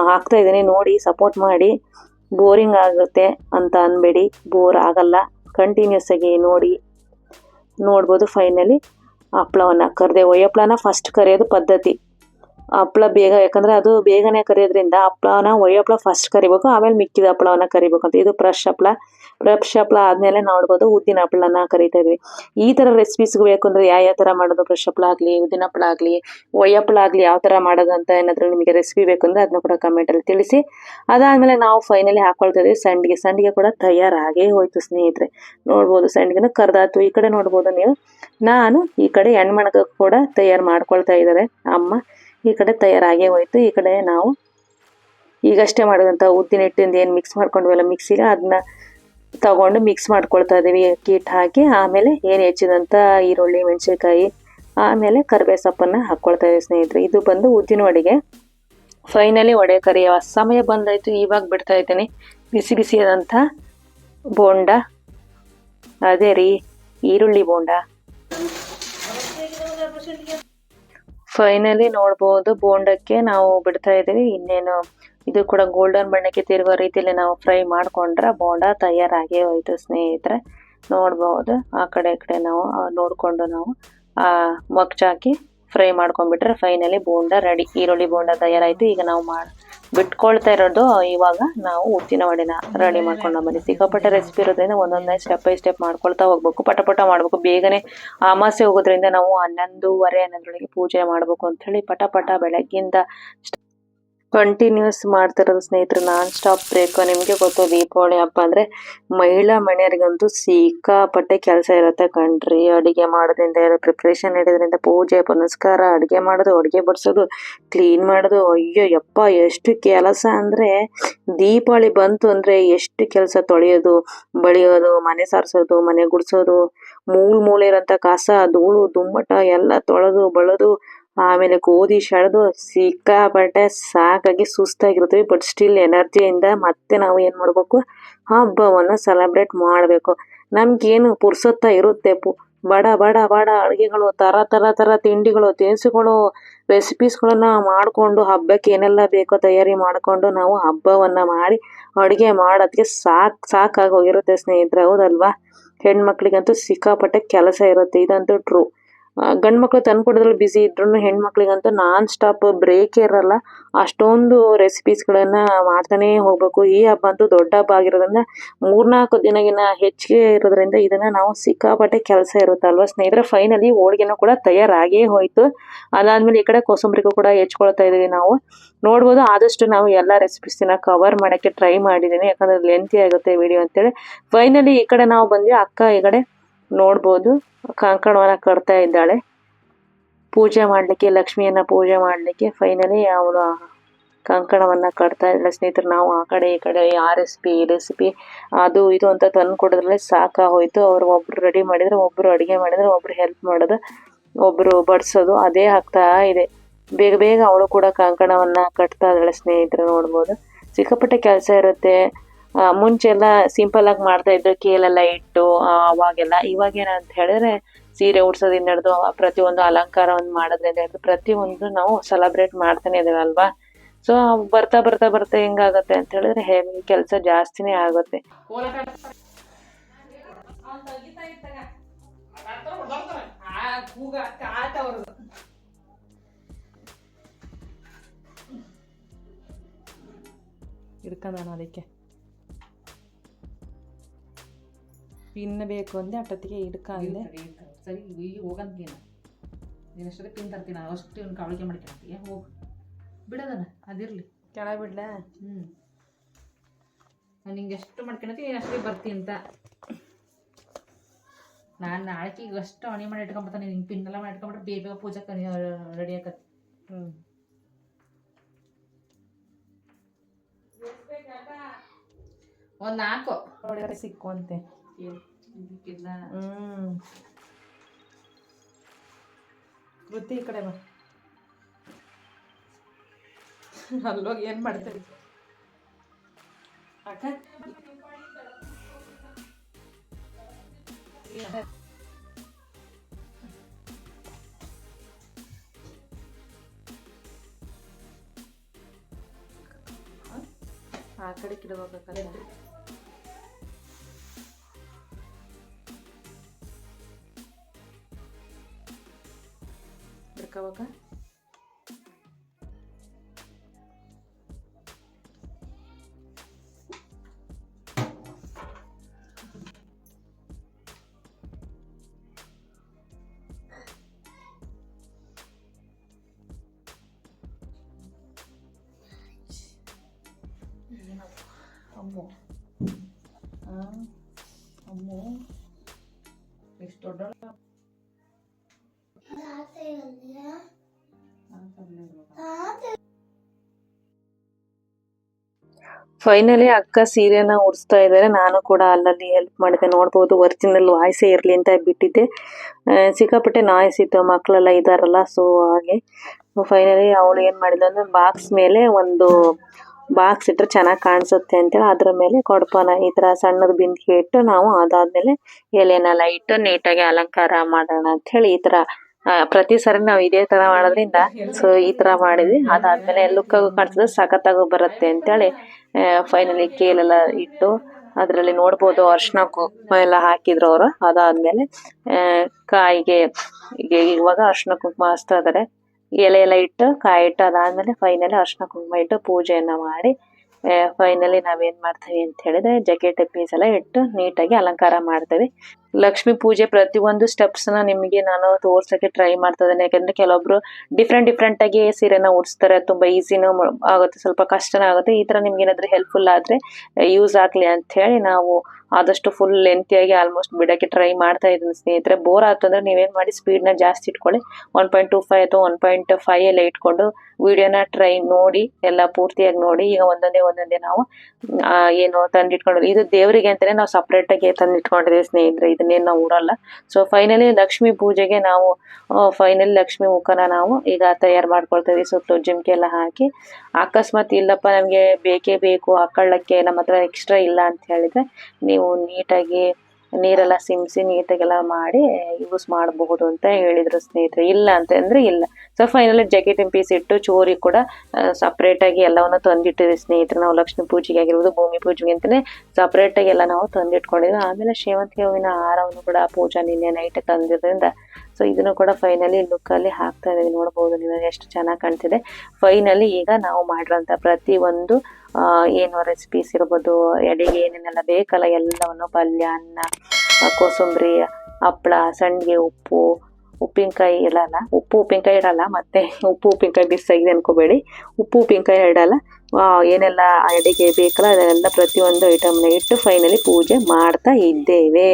ಹಾಕ್ತಾ ಇದ್ದೀನಿ. ನೋಡಿ ಸಪೋರ್ಟ್ ಮಾಡಿ. ಬೋರಿಂಗ್ ಆಗುತ್ತೆ ಅಂತ ಅನ್ಬೇಡಿ. ಬೋರ್ ಆಗಲ್ಲ. ಕಂಟಿನ್ಯೂಸ್ ಆಗಿ ನೋಡಿ, ನೋಡ್ಬೋದು ಫೈನಲಿ ಹಪ್ಪಳವನ್ನು ಕರೆದೆ. ಒಯ್ಯಪ್ಪಳನ ಫಸ್ಟ್ ಕರೆಯೋದು ಪದ್ಧತಿ. ಹಪ್ಳ ಬೇಗ, ಯಾಕಂದ್ರೆ ಅದು ಬೇಗನೆ ಕರಿಯೋದ್ರಿಂದ ಹಪ್ಳನ ಒಯ್ಯಪ್ಳ ಫಸ್ಟ್ ಕರಿಬೇಕು, ಆಮೇಲೆ ಮಿಕ್ಕಿದ ಹಪ್ಳವನ್ನ ಕರಿಬೇಕು ಅಂತ. ಇದು ಫ್ರೆಶ್ ಹಪ್ಳ. ಫ್ರೆಶ್ ಹಪ್ಳ ಆದ್ಮೇಲೆ ನೋಡ್ಬೋದು ಉದ್ದಿನ ಹಪ್ಳನ ಕರಿತಾ ಇದ್ವಿ. ಈ ತರ ರೆಸಿಪೀಸ್ ಬೇಕು ಅಂದ್ರೆ ಯಾವ ಯಾವ ತರ ಮಾಡೋದು? ಫ್ರೆಶ್ ಹಪ್ಳ ಆಗ್ಲಿ, ಉದ್ದಿನ ಹಪ್ಳ ಆಗ್ಲಿ ಒಯ್ಯಪ್ಳ ಆಗ್ಲಿ, ಯಾವ ತರ ಮಾಡೋದು ಅಂತ ಏನಾದ್ರೂ ನಿಮಗೆ ರೆಸಿಪಿ ಬೇಕು ಅಂದ್ರೆ ಅದನ್ನ ಕೂಡ ಕಮೆಂಟ್ ಅಲ್ಲಿ ತಿಳಿಸಿ. ಅದಾದ್ಮೇಲೆ ನಾವು ಫೈನಲಿ ಹಾಕೊಳ್ತಾ ಇದ್ವಿ ಸಂಡಿಗೆ. ಸಂಡಿಗೆ ಕೂಡ ತಯಾರಾಗೇ ಹೋಯ್ತು ಸ್ನೇಹಿತರೆ. ನೋಡ್ಬೋದು ಸಂಡಿಗೆನ ಕರ್ದಾತು ಈ ಕಡೆ ನೋಡ್ಬೋದು ನೀವು. ನಾನು ಈ ಕಡೆ ಹೆಣ್ಮಣಗ ಕೂಡ ತಯಾರು ಮಾಡ್ಕೊಳ್ತಾ ಇದ್ದಾರೆ. ಅಮ್ಮ ಈ ಕಡೆ ತಯಾರಾಗೇ ಹೋಯ್ತು, ಈ ಕಡೆ ನಾವು ಈಗಷ್ಟೇ ಮಾಡಿದಂಥ ಉದ್ದಿನ ಹಿಟ್ಟಿಂದ ಏನು ಮಿಕ್ಸ್ ಮಾಡ್ಕೊಂಡ್ವಲ್ಲ ಮಿಕ್ಸಿಗೆ ಅದನ್ನ ತಗೊಂಡು ಮಿಕ್ಸ್ ಮಾಡ್ಕೊಳ್ತಾ ಇದ್ದೀವಿ ಅಕ್ಕಿ ಹಿಟ್ಟು ಹಾಕಿ, ಆಮೇಲೆ ಏನು ಹೆಚ್ಚಿದಂಥ ಈರುಳ್ಳಿ, ಮೆಣಸಿನ್ಕಾಯಿ, ಆಮೇಲೆ ಕರಿಬೇವು ಸೊಪ್ಪನ್ನು ಹಾಕ್ಕೊಳ್ತಾ ಇದ್ದೀವಿ ಸ್ನೇಹಿತರೆ. ಇದು ಬಂದು ಉದ್ದಿನ ವಡೆಗೆ. ಫೈನಲಿ ವಡೆ ಕರಿಯೋ ಸಮಯ ಬಂದಾಯಿತು, ಇವಾಗ ಬಿಡ್ತಾ ಇದ್ದೀನಿ. ಬಿಸಿ ಬಿಸಿಯಾದಂಥ ಬೋಂಡ. ಅದೇ ರೀ, ಈರುಳ್ಳಿ ಬೋಂಡ. ಫೈನಲಿ ನೋಡಬಹುದು ಬೋಂಡಕ್ಕೆ ನಾವು ಬಿಡ್ತಾ ಇದೀವಿ ಇನ್ನೇನು ಇದು ಕೂಡ ಗೋಲ್ಡನ್ ಬಣ್ಣಕ್ಕೆ ತಿರುಗೋ ರೀತಿಯಲ್ಲಿ ನಾವು ಫ್ರೈ ಮಾಡ್ಕೊಂಡ್ರೆ ಬೋಂಡ ತಯಾರಾಗೇ ಹೋಯ್ತು ಸ್ನೇಹಿತರೆ. ನೋಡಬಹುದು ಆ ಕಡೆ ಈ ಕಡೆ ನಾವು ನೋಡ್ಕೊಂಡು ನಾವು ಮೊಗ್ಚಾಕಿ ಫ್ರೈ ಮಾಡ್ಕೊಂಡ್ಬಿಟ್ರೆ ಫೈನಲಿ ಬೋಂಡ ರೆಡಿ ಈರುಳ್ಳಿ ಬೋಂಡ ತಯಾರಾಯಿತು. ಈಗ ನಾವು ಮಾಡ್, ಬಿಟ್ಕೊಳ್ತಾ ಇರೋದು ಇವಾಗ ನಾವು ಉದ್ದಿನ ವಡೆನ ರೆಡಿ ಮಾಡ್ಕೊಂಡು ಬನ್ನಿ ಸಿಕ್ಕಾಪಟ್ಟೆ ರೆಸಿಪಿ ಇರೋದ್ರಿಂದ ಒಂದೊಂದೇ ಸ್ಟೆಪ್ ಬೈ ಸ್ಟೆಪ್ ಮಾಡ್ಕೊಳ್ತಾ ಹೋಗ್ಬೇಕು. ಪಟ ಪಟ ಮಾಡ್ಬೇಕು. ಬೇಗನೆ ಅಮಾಸೆ ಹೋಗೋದ್ರಿಂದ ನಾವು ಹನ್ನೊಂದೂವರೆ ಹನ್ನೊಂದರೊಳಗೆ ಪೂಜೆ ಮಾಡ್ಬೇಕು ಅಂತ ಹೇಳಿ ಪಟ ಪಟ ಬೆಳಗ್ಗಿಂದ ಕಂಟಿನ್ಯೂಸ್ ಮಾಡ್ತಿರೋದು ಸ್ನೇಹಿತರು ನಾನ್ ಸ್ಟಾಪ್ ಬ್ರೇಕ್ ನಿಮಗೆ ಗೊತ್ತು, ದೀಪಾವಳಿ ಹಬ್ಬ ಅಂದ್ರೆ ಮಹಿಳಾ ಮನೆಯವರಿಗಂತೂ ಸಿಕ್ಕಾಪಟ್ಟೆ ಕೆಲಸ ಇರುತ್ತೆ ಕಣ್ರಿ. ಅಡಿಗೆ ಮಾಡೋದ್ರಿಂದ ಪ್ರಿಪ್ರೇಷನ್ ಹಿಡಿದ್ರಿಂದ ಪೂಜೆ, ಪುನಸ್ಕಾರ, ಅಡಿಗೆ ಮಾಡೋದು, ಅಡಿಗೆ ಬಡಿಸೋದು ಕ್ಲೀನ್ ಮಾಡೋದು. ಅಯ್ಯೋ, ಯಪ್ಪ, ಎಷ್ಟು ಕೆಲಸ ಅಂದ್ರೆ ದೀಪಾವಳಿ ಬಂತು ಅಂದ್ರೆ ಎಷ್ಟು ಕೆಲಸ ತೊಳೆಯೋದು ಬಳಿಯೋದು ಮನೆ ಸಾರಿಸೋದು, ಮನೆ ಗುಡಿಸೋದು, ಮೂಲ್ ಮೂಲೆ ಇರೋಂಥ ಕಸ, ಧೂಳು, ದುಮ್ಮಟ ಎಲ್ಲ ತೊಳೆದು, ಬಳದು ಆಮೇಲೆ ಗೋಧಿ ಸೆಳೆದು ಸಿಕ್ಕಾಪಟ್ಟೆ ಸಾಕಾಗಿ ಸುಸ್ತಾಗಿರ್ತೀವಿ ಬಟ್ ಸ್ಟಿಲ್ ಎನರ್ಜಿಯಿಂದ ಮತ್ತೆ ನಾವು ಏನ್ ಮಾಡ್ಬೇಕು? ಹಬ್ಬವನ್ನ ಸೆಲೆಬ್ರೇಟ್ ಮಾಡಬೇಕು. ನಮ್ಗೇನು ಪುರ್ಸೊತ್ತ ಇರುತ್ತೆ ಬಡ ಬಡ ಬಡ ಅಡುಗೆಗಳು ತರ ತರ ತರ ತಿಂಡಿಗಳು, ತಿನಿಸುಗಳು ರೆಸಿಪೀಸ್ಗಳನ್ನ ಮಾಡಿಕೊಂಡು ಹಬ್ಬಕ್ಕೆ ಏನೆಲ್ಲ ಬೇಕೋ ತಯಾರಿ ಮಾಡಿಕೊಂಡು ನಾವು ಹಬ್ಬವನ್ನ ಮಾಡಿ ಅಡುಗೆ ಮಾಡೋದಕ್ಕೆ ಸಾಕ್, ಸಾಕಾಗಿ ಹೋಗಿರುತ್ತೆ ಸ್ನೇಹಿತರೆ, ಹೌದಲ್ವಾ? ಹೆಣ್ಮಕ್ಳಿಗಂತೂ ಸಿಕ್ಕಾಪಟ್ಟೆ ಕೆಲಸ ಇರುತ್ತೆ, ಇದಂತೂ ಟ್ರೂ ಗಂಡು ಮಕ್ಳು ತಂದ್ಕೊಡೋದ್ರಲ್ಲಿ ಬಿಸಿ ಇದ್ರು ಹೆಣ್ಮಕ್ಳಿಗಂತೂ ನಾನ್ ಸ್ಟಾಪ್ ಬ್ರೇಕ್ ಇರಲ್ಲ. ಅಷ್ಟೊಂದು ರೆಸಿಪೀಸ್ಗಳನ್ನ ಮಾಡ್ತಾನೆ ಹೋಗ್ಬೇಕು. ಈ ಹಬ್ಬ ಅಂತೂ ದೊಡ್ಡ ಹಬ್ಬ ಆಗಿರೋದ್ರಿಂದ ಮೂರ್ನಾಲ್ಕು ದಿನಗಿನ ಹೆಚ್ಚಿಗೆ ಇರೋದ್ರಿಂದ ಇದನ್ನ ನಾವು ಸಿಕ್ಕಾಪಟ್ಟೆ ಕೆಲಸ ಇರುತ್ತಲ್ವಾ ಸ್ನೇಹಿತರೆ? ಫೈನಲಿ ಹೋಳಿಗೆನೂ ಕೂಡ ತಯಾರಾಗೇ ಹೋಯ್ತು. ಅದಾದ್ಮೇಲೆ ಈ ಕಡೆ ಕೋಸಂಬರಿಗೂ ಕೂಡ ಹೆಚ್ಕೊಳ್ತಾ ಇದೀವಿ ನಾವು. ನೋಡ್ಬೋದು ಆದಷ್ಟು ನಾವು ಎಲ್ಲ ರೆಸಿಪೀಸ್ನ ಕವರ್ ಮಾಡೋಕ್ಕೆ ಟ್ರೈ ಮಾಡಿದ್ದೀನಿ ಯಾಕಂದ್ರೆ ಲೆಂತಿ ಆಗುತ್ತೆ ವಿಡಿಯೋ ಅಂತೇಳಿ. ಫೈನಲಿ ಈ ಕಡೆ ನಾವು ಬಂದ್ವಿ ಅಕ್ಕ ಈ ಕಡೆ. ನೋಡ್ಬೋದು. ಕಂಕಣವನ್ನ ಕಟ್ತಾ ಇದ್ದಾಳೆ. ಪೂಜೆ ಮಾಡಲಿಕ್ಕೆ, ಲಕ್ಷ್ಮಿಯನ್ನ ಪೂಜೆ ಮಾಡಲಿಕ್ಕೆ ಫೈನಲಿ ಅವಳು ಕಂಕಣವನ್ನ ಕಟ್ತಾ ಇದ್ದಾಳೆ. ಸ್ನೇಹಿತರು, ನಾವು ಆ ಕಡೆ, ಈ ಕಡೆ ಆ ರೆಸಿಪಿ ಈ ರೆಸಿಪಿ ಅದು, ಇದು ಅಂತ ತಂದು ಕೊಡೋದ್ರಲ್ಲಿ ಸಾಕಾಗೋಯ್ತು. ಅವ್ರು ಒಬ್ರು ರೆಡಿ ಮಾಡಿದ್ರೆ, ಒಬ್ರು ಅಡುಗೆ ಮಾಡಿದ್ರೆ, ಒಬ್ರು ಹೆಲ್ಪ್ ಮಾಡೋದು, ಒಬ್ರು ಬಡಿಸೋದು, ಅದೇ ಆಗ್ತಾ ಇದೆ. ಬೇಗ ಬೇಗ ಅವಳು ಕೂಡ ಕಂಕಣವನ್ನ ಕಟ್ತಾ ಇದ್ದಾಳೆ ಸ್ನೇಹಿತರು, ನೋಡ್ಬೋದು. ಸಿಕ್ಕಾಪಟ್ಟೆ ಕೆಲಸ ಇರುತ್ತೆ. ಮುಂಚೆ ಎಲ್ಲ ಸಿಂಪಲ್ ಆಗಿ ಮಾಡ್ತಾ ಇದ್ರು, ಕೇಲೆಲ್ಲ ಇಟ್ಟು ಅವಾಗೆಲ್ಲ. ಇವಾಗ ಏನಂತ ಹೇಳಿದ್ರೆ, ಸೀರೆ ಉಡ್ಸೋದಿಂದ ಹಿಡಿದು ಪ್ರತಿಯೊಂದು ಅಲಂಕಾರವನ್ನು ಮಾಡೋದ್ರಿಂದ ಹಿಡಿದು ಪ್ರತಿಯೊಂದು ನಾವು ಸೆಲೆಬ್ರೇಟ್ ಮಾಡ್ತಾನೆ ಅಲ್ವಾ? ಸೊ ಬರ್ತಾ ಬರ್ತಾ ಬರ್ತಾ ಹೆಂಗಾಗತ್ತೆ ಅಂತ ಹೇಳಿದ್ರೆ, ಹೆವಿ ಕೆಲಸ ಜಾಸ್ತಿನೇ ಆಗುತ್ತೆ. ಹಿಡ್ಕೊಂಡಾನ ಅದಕ್ಕೆ ಪಿನ್ ಬೇಕು ಅಂದೆ ಅಟ್ಟೊತ್ತಿಗೆ ಹಿಡ್ಕಂದೆ ಸರಿ ಈಗ ಹೋಗಂತೀನ ನೀನು ಅಷ್ಟೇ ಪಿನ್ ತರ್ತೀನಿ ನಾನು ಅಷ್ಟು ಇವ್ನು ಕಾವಳಿಕೆ ಮಾಡ್ಕೊಳ್ತೀಯ ಹೋಗು. ಬಿಡೋದನ್ನ ಅದಿರಲಿ. ಕೆಳ ಬಿಡ್ಲಾ? ಹ್ಞೂ ನಾನು ನಿಂಗೆ ಎಷ್ಟು ಮಾಡ್ಕೊಳತ್ತೀನಿ ನೀನು ಅಷ್ಟೇ ಬರ್ತೀನಿ ಅಂತ. ನಾನು ನಾಳೆಗೆ ಈಗ ಅಷ್ಟು ಅಣಿ ಮಾಡಿ ಇಟ್ಕೊಂಬರ್ತಾನೆ ನಿಂಗೆ ಪಿನ್ ಎಲ್ಲ ಮಾಡಿ ಇಟ್ಕೊಂಬಿಟ್ರೆ ಬೇಗ ಬೇಗ ಪೂಜೆಗೆ ರೆಡಿ ಆಕತ್ತೆ ಹ್ಞೂ ಒಂದು ನಾಲ್ಕು. ಸಿಕ್ಕು ಸಿಕ್ಕುವಂತೆ ಹ್ಞೂ ವೃತ್ತಿ ಈ ಕಡೆ ಬಾ ಅಲ್ಲೋಗಿ ಏನು ಮಾಡ್ತೀರಿ ಅಕ್ಕ ಆ ಕಡೆ ಕಿಡಬೇಕಲ್ಲ ಅಮ್ಮು ಎಷ್ಟು ದೊಡ್ಡ ಫೈನಲಿ ಅಕ್ಕ ಸೀರೆನ ಉಡಿಸ್ತಾ ಇದ್ದಾರೆ ನಾನು ಕೂಡ ಅಲ್ಲಲ್ಲಿ ಹೆಲ್ಪ್ ಮಾಡಿದೆ. ನೋಡ್ಬೋದು ಒರಿಜಿನಲ್ ವಾಯ್ಸೇ ಇರಲಿ ಅಂತ ಬಿಟ್ಟಿದ್ದೆ. ಸಿಕ್ಕಾಪಟ್ಟೆ ನಾಯ್ಸ್ ಇತ್ತು. ಮಕ್ಕಳೆಲ್ಲ ಇದ್ದಾರಲ್ಲ ಸೊ ಹಾಗೆ. ಫೈನಲಿ ಅವಳು ಏನು ಮಾಡಿದ್ಲು ಅಂದ್ರೆ ಬಾಕ್ಸ್ ಮೇಲೆ ಒಂದು ಬಾಕ್ಸ್ ಇಟ್ಟರೆ ಚೆನ್ನಾಗಿ ಕಾಣಿಸುತ್ತೆ ಅಂತೇಳಿ ಅದ್ರ ಮೇಲೆ ಕೊಡಪಾನ. ಈ ತರ ಸಣ್ಣದು ಬಿಂದಿಗೆ ಇಟ್ಟು ನಾವು ಅದಾದ್ಮೇಲೆ ಎಲೆನೆಲ್ಲ ಇಟ್ಟು ನೀಟಾಗಿ ಅಲಂಕಾರ ಮಾಡೋಣ ಅಂತ ಹೇಳಿ ಈ ತರ ಪ್ರತಿ ಸರಿ ನಾವು ಇದೇ ತರ ಮಾಡೋದ್ರಿಂದ ಸೊ ಈ ತರ ಮಾಡಿದ್ವಿ. ಅದಾದ್ಮೇಲೆ ಲುಕ್ಕಾಗೂ ಕಾಣಿಸಿದ್ರೆ ಸಖತ್ತಾಗೂ ಬರುತ್ತೆ ಅಂತೇಳಿ ಫೈನಲಿ ಕೇಲೆಲ್ಲ ಇಟ್ಟು ಅದರಲ್ಲಿ ನೋಡ್ಬೋದು ಅರ್ಶಿನ ಕುಂಕುಮ ಎಲ್ಲ ಹಾಕಿದ್ರು ಅವರು. ಅದಾದ್ಮೇಲೆ ಕಾಯಿಗೆ ಇವಾಗ ಅರ್ಶಿನ ಕುಂಕುಮ ಹಚ್ತಾ ಇದಾರೆ. ಎಲೆ ಎಲ್ಲ ಇಟ್ಟು ಕಾಯಿ ಇಟ್ಟು ಅದಾದ್ಮೇಲೆ ಫೈನಲಿ ಅರ್ಶಿನ ಕುಂಕುಮ ಇಟ್ಟು ಪೂಜೆಯನ್ನ ಮಾಡಿ ಫೈನಲಿ ನಾವೇನ್ ಮಾಡ್ತೀವಿ ಅಂತ ಹೇಳಿದ್ರೆ ಜಾಕೆಟ್ ಪೀಸ್ ಎಲ್ಲ ಇಟ್ಟು ನೀಟಾಗಿ ಅಲಂಕಾರ ಮಾಡ್ತೇವೆ. ಲಕ್ಷ್ಮಿ ಪೂಜೆ ಪ್ರತಿಯೊಂದು ಸ್ಟೆಪ್ಸ್ನ ನಿಮಗೆ ನಾನು ತೋರ್ಸಕ್ಕೆ ಟ್ರೈ ಮಾಡ್ತಾ ಇದ್ದೇನೆ. ಯಾಕಂದ್ರೆ ಕೆಲವೊಬ್ರು ಡಿಫ್ರೆಂಟ್ ಡಿಫ್ರೆಂಟ್ ಆಗಿ ಸೀರೆನ ಉಡ್ಸ್ತಾರೆ, ತುಂಬಾ ಈಸಿನೂ ಆಗುತ್ತೆ, ಸ್ವಲ್ಪ ಕಷ್ಟನೂ ಆಗುತ್ತೆ. ಈ ತರ ನಿಮ್ಗೆ ಏನಾದ್ರೂ ಹೆಲ್ಪ್ಫುಲ್ ಆದ್ರೆ ಯೂಸ್ ಆಗ್ಲಿ ಅಂತ ಹೇಳಿ ನಾವು ಆದಷ್ಟು ಫುಲ್ ಲೆಂತಿಯಾಗಿ ಆಲ್ಮೋಸ್ಟ್ ಬಿಡಕ್ಕೆ ಟ್ರೈ ಮಾಡ್ತಾ ಇದ್ದೀನಿ ಸ್ನೇಹಿತರೆ. ಬೋರ್ ಆಯ್ತು ಅಂದ್ರೆ ನೀವೇನ್ ಮಾಡಿ ಸ್ಪೀಡ್ನ ಜಾಸ್ತಿ ಇಟ್ಕೊಳ್ಳಿ. ಒನ್ ಪಾಯಿಂಟ್ ಟೂ ಫೈವ್ ಅಥವಾ ಒನ್ ಪಾಯಿಂಟ್ ಫೈವ್ ಎಲ್ಲ ಇಟ್ಕೊಂಡು ವಿಡಿಯೋನ ಟ್ರೈ ನೋಡಿ, ಎಲ್ಲ ಪೂರ್ತಿಯಾಗಿ ನೋಡಿ. ಈಗ ಒಂದೊಂದೇ ಒಂದೊಂದೇ ನಾವು ಏನು ತಂದಿಟ್ಕೊಂಡು, ಇದು ದೇವರಿಗೆ ಅಂತಾನೆ ನಾವು ಸಪ್ರೇಟ್ ಆಗಿ ತಂದಿಟ್ಕೊಂಡಿದ್ದೀವಿ ಸ್ನೇಹಿತರೆ. ಇದನ್ನೇನು ನಾವು ಉಡಲ್ಲ ಸೊ ಫೈನಲಿ ಲಕ್ಷ್ಮಿ ಪೂಜೆಗೆ ನಾವು ಫೈನಲಿ ಲಕ್ಷ್ಮಿ ಮುಖನ ನಾವು ಈಗ ತಯಾರು ಮಾಡ್ಕೊಳ್ತೀವಿ. ಸುತ್ತಲೂ ಜಿಮ್ಕೆ ಎಲ್ಲ ಹಾಕಿ. ಅಕಸ್ಮಾತ್ ಇಲ್ಲಪ್ಪ ನಮಗೆ ಬೇಕೇ ಬೇಕು ಹಾಕೊಳ್ಳೋಕ್ಕೆ ನಮ್ಮ ಹತ್ರ ಎಕ್ಸ್ಟ್ರಾ ಇಲ್ಲ ಅಂತ ಹೇಳಿದ್ರೆ ನೀವು ನೀಟಾಗಿ ನೀರೆಲ್ಲ ಸಿಮ್ಸಿ ನೀಟಾಗೆಲ್ಲ ಮಾಡಿ ಯೂಸ್ ಮಾಡಬಹುದು ಅಂತ ಹೇಳಿದರು ಸ್ನೇಹಿತರೆ. ಇಲ್ಲ ಅಂತಂದ್ರೆ ಇಲ್ಲ. ಸೊ ಫೈನಲಿ ಜಾಕೆಟ್ ಪೀಸ್ ಇಟ್ಟು ಚೋರಿ ಕೂಡ ಸಪ್ರೇಟಾಗಿ ಎಲ್ಲವನ್ನು ತಂದಿಟ್ಟಿದ್ವಿ ಸ್ನೇಹಿತರೆ. ನಾವು ಲಕ್ಷ್ಮೀ ಪೂಜೆಗೆ ಆಗಿರ್ಬೋದು, ಭೂಮಿ ಪೂಜೆಗೆ ಅಂತಲೇ ಸಪ್ರೇಟಾಗಿ ಎಲ್ಲ ನಾವು ತಂದಿಟ್ಕೊಂಡಿದ್ವಿ. ಆಮೇಲೆ ಸೇವಂತಿಗೆ ಹೂವಿನ ಹಾರವನ್ನು ಕೂಡ ಪೂಜಾ ನಿನ್ನೆ ನೈಟ್ ತಂದಿರೋದ್ರಿಂದ ಸೊ ಇದನ್ನು ಕೂಡ ಫೈನಲಿ ಲುಕ್ ಅಲ್ಲಿ ಹಾಕ್ತಾ ಇದೀವಿ ನೋಡಬಹುದು ನಿಮಗೆ ಎಷ್ಟು ಚೆನ್ನಾಗಿ ಕಾಣ್ತಿದೆ. ಫೈನಲಿ ಈಗ ನಾವು ಮಾಡಿರೋಂಥ ಪ್ರತಿ ಒಂದು ಏನು ರೆಸಿಪೀಸ್ ಇರ್ಬೋದು, ಎಡೆಗೆ ಏನೇನೆಲ್ಲ ಬೇಕಲ್ಲ, ಎಲ್ಲವನ್ನು ಪಲ್ಯ, ಅನ್ನ ಕೋಸಂಬರಿ ಹಪ್ಪಳ ಸಂಡಿಗೆ, ಉಪ್ಪು, ಉಪ್ಪಿನಕಾಯಿ ಇರಲ್ಲ, ಉಪ್ಪು, ಉಪ್ಪಿನಕಾಯಿ ಇಡಲ್ಲ ಮತ್ತೆ ಉಪ್ಪು, ಉಪ್ಪಿನಕಾಯಿ ಬಿಸಾಗಿದೆ ಅನ್ಕೋಬೇಡಿ. ಉಪ್ಪು, ಉಪ್ಪಿನಕಾಯಿ ಇಡಲ್ಲ. ಏನೆಲ್ಲ ಅಡಿಗೆ ಬೇಕಲ್ಲ, ಅದೆಲ್ಲ ಪ್ರತಿಯೊಂದು ಐಟಮ್ನ ಇಟ್ಟು ಫೈನಲಿ ಪೂಜೆ ಮಾಡ್ತಾ ಇದ್ದೇವೆ.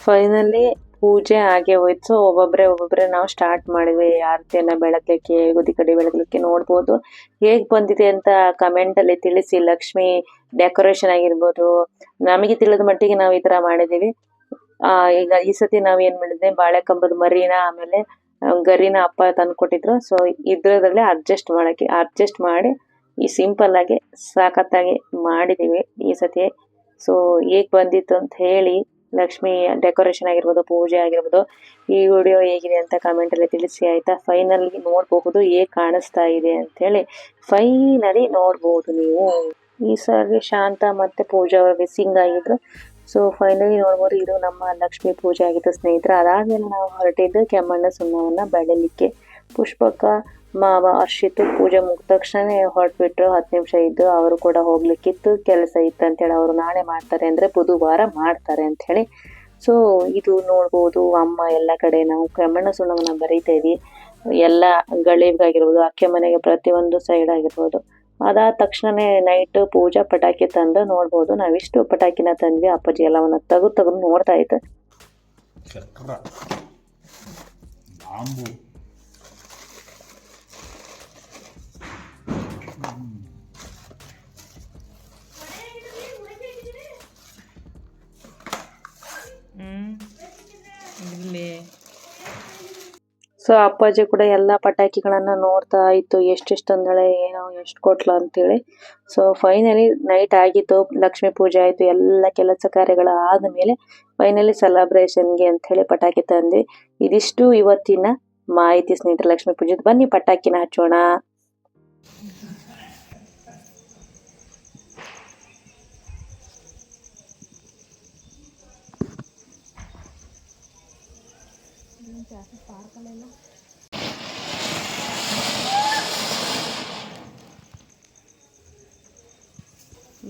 ಫೈನಲಿ ಪೂಜೆ ಹಾಗೆ ಹೋಯ್ತು ಸೊ ಒಬ್ಬೊಬ್ರೆ ನಾವು ಸ್ಟಾರ್ಟ್ ಮಾಡಿದ್ವಿ. ಆರತಿಯನ್ನ ಬೆಳಗ್ಲಿಕ್ಕೆ ಗುದಿ ಕಡೆ ಬೆಳಗ್ಲಿಕ್ಕೆ ನೋಡ್ಬೋದು. ಹೇಗ್ ಬಂದಿದೆ ಅಂತ ಕಮೆಂಟ್ ಅಲ್ಲಿ ತಿಳಿಸಿ. ಲಕ್ಷ್ಮಿ ಡೆಕೋರೇಷನ್ ಆಗಿರ್ಬೋದು. ನಮಗೆ ತಿಳಿದ ಮಟ್ಟಿಗೆ ನಾವು ಈ ಮಾಡಿದೀವಿ ಆ, ಈಗ ಈ ಸತಿ ನಾವ್ ಏನ್ ಮಾಡಿದ್ವಿ? ಬಾಳೆಕಂಬದ ಮರಿನ ಆಮೇಲೆ ಗರಿನ ಅಪ್ಪ ತಂದು ಕೊಟ್ಟಿದ್ರು. ಸೊ ಇದ್ರದಲ್ಲೇ ಅಡ್ಜಸ್ಟ್ ಮಾಡಕ್ಕೆ ಅಡ್ಜಸ್ಟ್ ಮಾಡಿ ಈ ಸಿಂಪಲ್ ಆಗಿ, ಸಾಕತ್ತಾಗಿ ಮಾಡಿದೀವಿ ಈ ಸತಿ. ಸೊ ಹೇಗ್ ಬಂದಿತ್ತು ಅಂತ ಹೇಳಿ ಲಕ್ಷ್ಮಿ ಡೆಕೋರೇಷನ್ ಆಗಿರ್ಬೋದು, ಪೂಜೆ ಆಗಿರ್ಬೋದು, ಈ ವಿಡಿಯೋ ಹೇಗಿದೆ ಅಂತ ಕಮೆಂಟ್ ಅಲ್ಲಿ ತಿಳಿಸಿ ಆಯ್ತಾ? ಫೈನಲಿ ನೋಡಬಹುದು, ಹೇಗೆ ಕಾಣಿಸ್ತಾ ಇದೆ ಅಂತ ಹೇಳಿ ಫೈನಲಿ ನೋಡ್ಬೋದು ನೀವು. ಈ ಸರ್ಗೆ ಶಾಂತ ಮತ್ತೆ ಪೂಜಾ ಅವರು ಮಿಸ್ಸಿಂಗ್ ಆಗಿದ್ರು. ಸೊ ಫೈನಲಿ ನೋಡ್ಬೋದು, ಇದು ನಮ್ಮ ಲಕ್ಷ್ಮಿ ಪೂಜೆ ಆಗಿತ್ತು ಸ್ನೇಹಿತರೆ. ಅದಾದಮೇಲೆ ನಾವು ಹೊರಟಿದ್ದು ಕೆಮ್ಮಣ್ಣ ಸುಣ್ಣವನ್ನು ಬೆಳಲಿಕ್ಕೆ. ಪುಷ್ಪಕ ಮಾವ ಅರ್ಷಿತ್ ಪೂಜೆ ಮುಗಿದ ತಕ್ಷಣ ಹೊರಟ್ಬಿಟ್ರು, ಹತ್ತು ನಿಮಿಷ ಇದ್ದು ಅವರು ಕೂಡ ಹೋಗ್ಲಿಕ್ಕಿತ್ತು. ಕೆಲಸ ಇತ್ತು ಅಂತೇಳಿ ಅವರು ನಾಳೆ ಮಾಡ್ತಾರೆ ಅಂದ್ರೆ ಬುಧವಾರ ಮಾಡ್ತಾರೆ ಅಂತ ಹೇಳಿ ಸೊ ಇದು ನೋಡ್ಬೋದು, ಅಮ್ಮ ಎಲ್ಲ ಕಡೆ ನಾವು ಕ್ರಮಣ ಸುಣ್ಣವನ್ನ ಇದ್ವಿ ಎಲ್ಲ ಗಳಿಗಾಗಿರ್ಬೋದು ಅಕ್ಕೆ ಮನೆಗೆ ಪ್ರತಿಯೊಂದು ಸೈಡ್ ಆಗಿರ್ಬೋದು. ಅದಾದ ತಕ್ಷಣನೇ ನೈಟ್ ಪೂಜಾ ಪಟಾಕಿ ತಂದು ನೋಡ್ಬೋದು. ನಾವಿಷ್ಟು ಪಟಾಕಿನ ತಂದ್ವಿ. ಅಪ್ಪಾಜಿ ಎಲ್ಲವನ್ನ ತೆಗೆದು ತೆಗೆದು ನೋಡ್ತಾ ಇತ್ತು. ಸೊ ಅಪ್ಪಾಜಿ ಕೂಡ ಎಲ್ಲ ಪಟಾಕಿಗಳನ್ನ ನೋಡ್ತಾ ಇತ್ತು, ಎಷ್ಟೆಷ್ಟು ಅಂದಳೆ ಏನೋ ಎಷ್ಟು ಕೊಟ್ಲ ಅಂತೇಳಿ. ಸೊ ಫೈನಲಿ ನೈಟ್ ಆಗಿತ್ತು, ಲಕ್ಷ್ಮಿ ಪೂಜೆ ಆಯ್ತು, ಎಲ್ಲ ಕೆಲಸ ಕಾರ್ಯಗಳು ಆದ್ಮೇಲೆ ಫೈನಲಿ ಸೆಲೆಬ್ರೇಷನ್ಗೆ ಅಂತ ಹೇಳಿ ಪಟಾಕಿ ತಂದ್ವಿ. ಇದಿಷ್ಟು ಇವತ್ತಿನ ಮಾಹಿತಿ ಸ್ನೇಹಿತರೆ, ಲಕ್ಷ್ಮೀ ಪೂಜೆ ಬನ್ನಿ ಪಟಾಕಿನ ಹಚ್ಚೋಣ.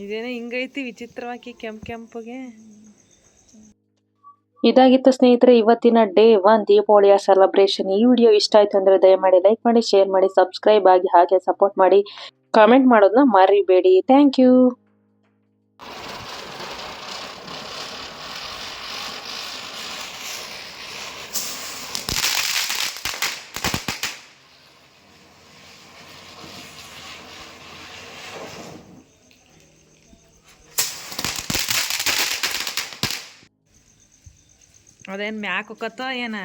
ಇದೇನೋ ಹಿಂಗೈತಿ, ವಿಚಿತ್ರವಾಗಿ ಕೆಂಪ್ ಕೆಂಪಗೆ. ಇದಾಗಿತ್ತು ಸ್ನೇಹಿತರೆ, ಇವತ್ತಿನ ಡೇ ಒನ್ ದೀಪಾವಳಿಯ ಸೆಲೆಬ್ರೇಷನ್ ಈ ವಿಡಿಯೋ ಇಷ್ಟ ಆಯ್ತು ಅಂದ್ರೆ ದಯಮಾಡಿ ಲೈಕ್ ಮಾಡಿ ಶೇರ್ ಮಾಡಿ ಸಬ್ಸ್ಕ್ರೈಬ್ ಆಗಿ ಹಾಗೆ ಸಪೋರ್ಟ್ ಮಾಡಿ. ಕಾಮೆಂಟ್ ಮಾಡೋದನ್ನ ಮರಿಬೇಡಿ. ಥ್ಯಾಂಕ್ ಯು ಅದೇನ್ ಮ್ಯಾಕ್ ಹೊಕ್ಕತ್ತ ಏನ?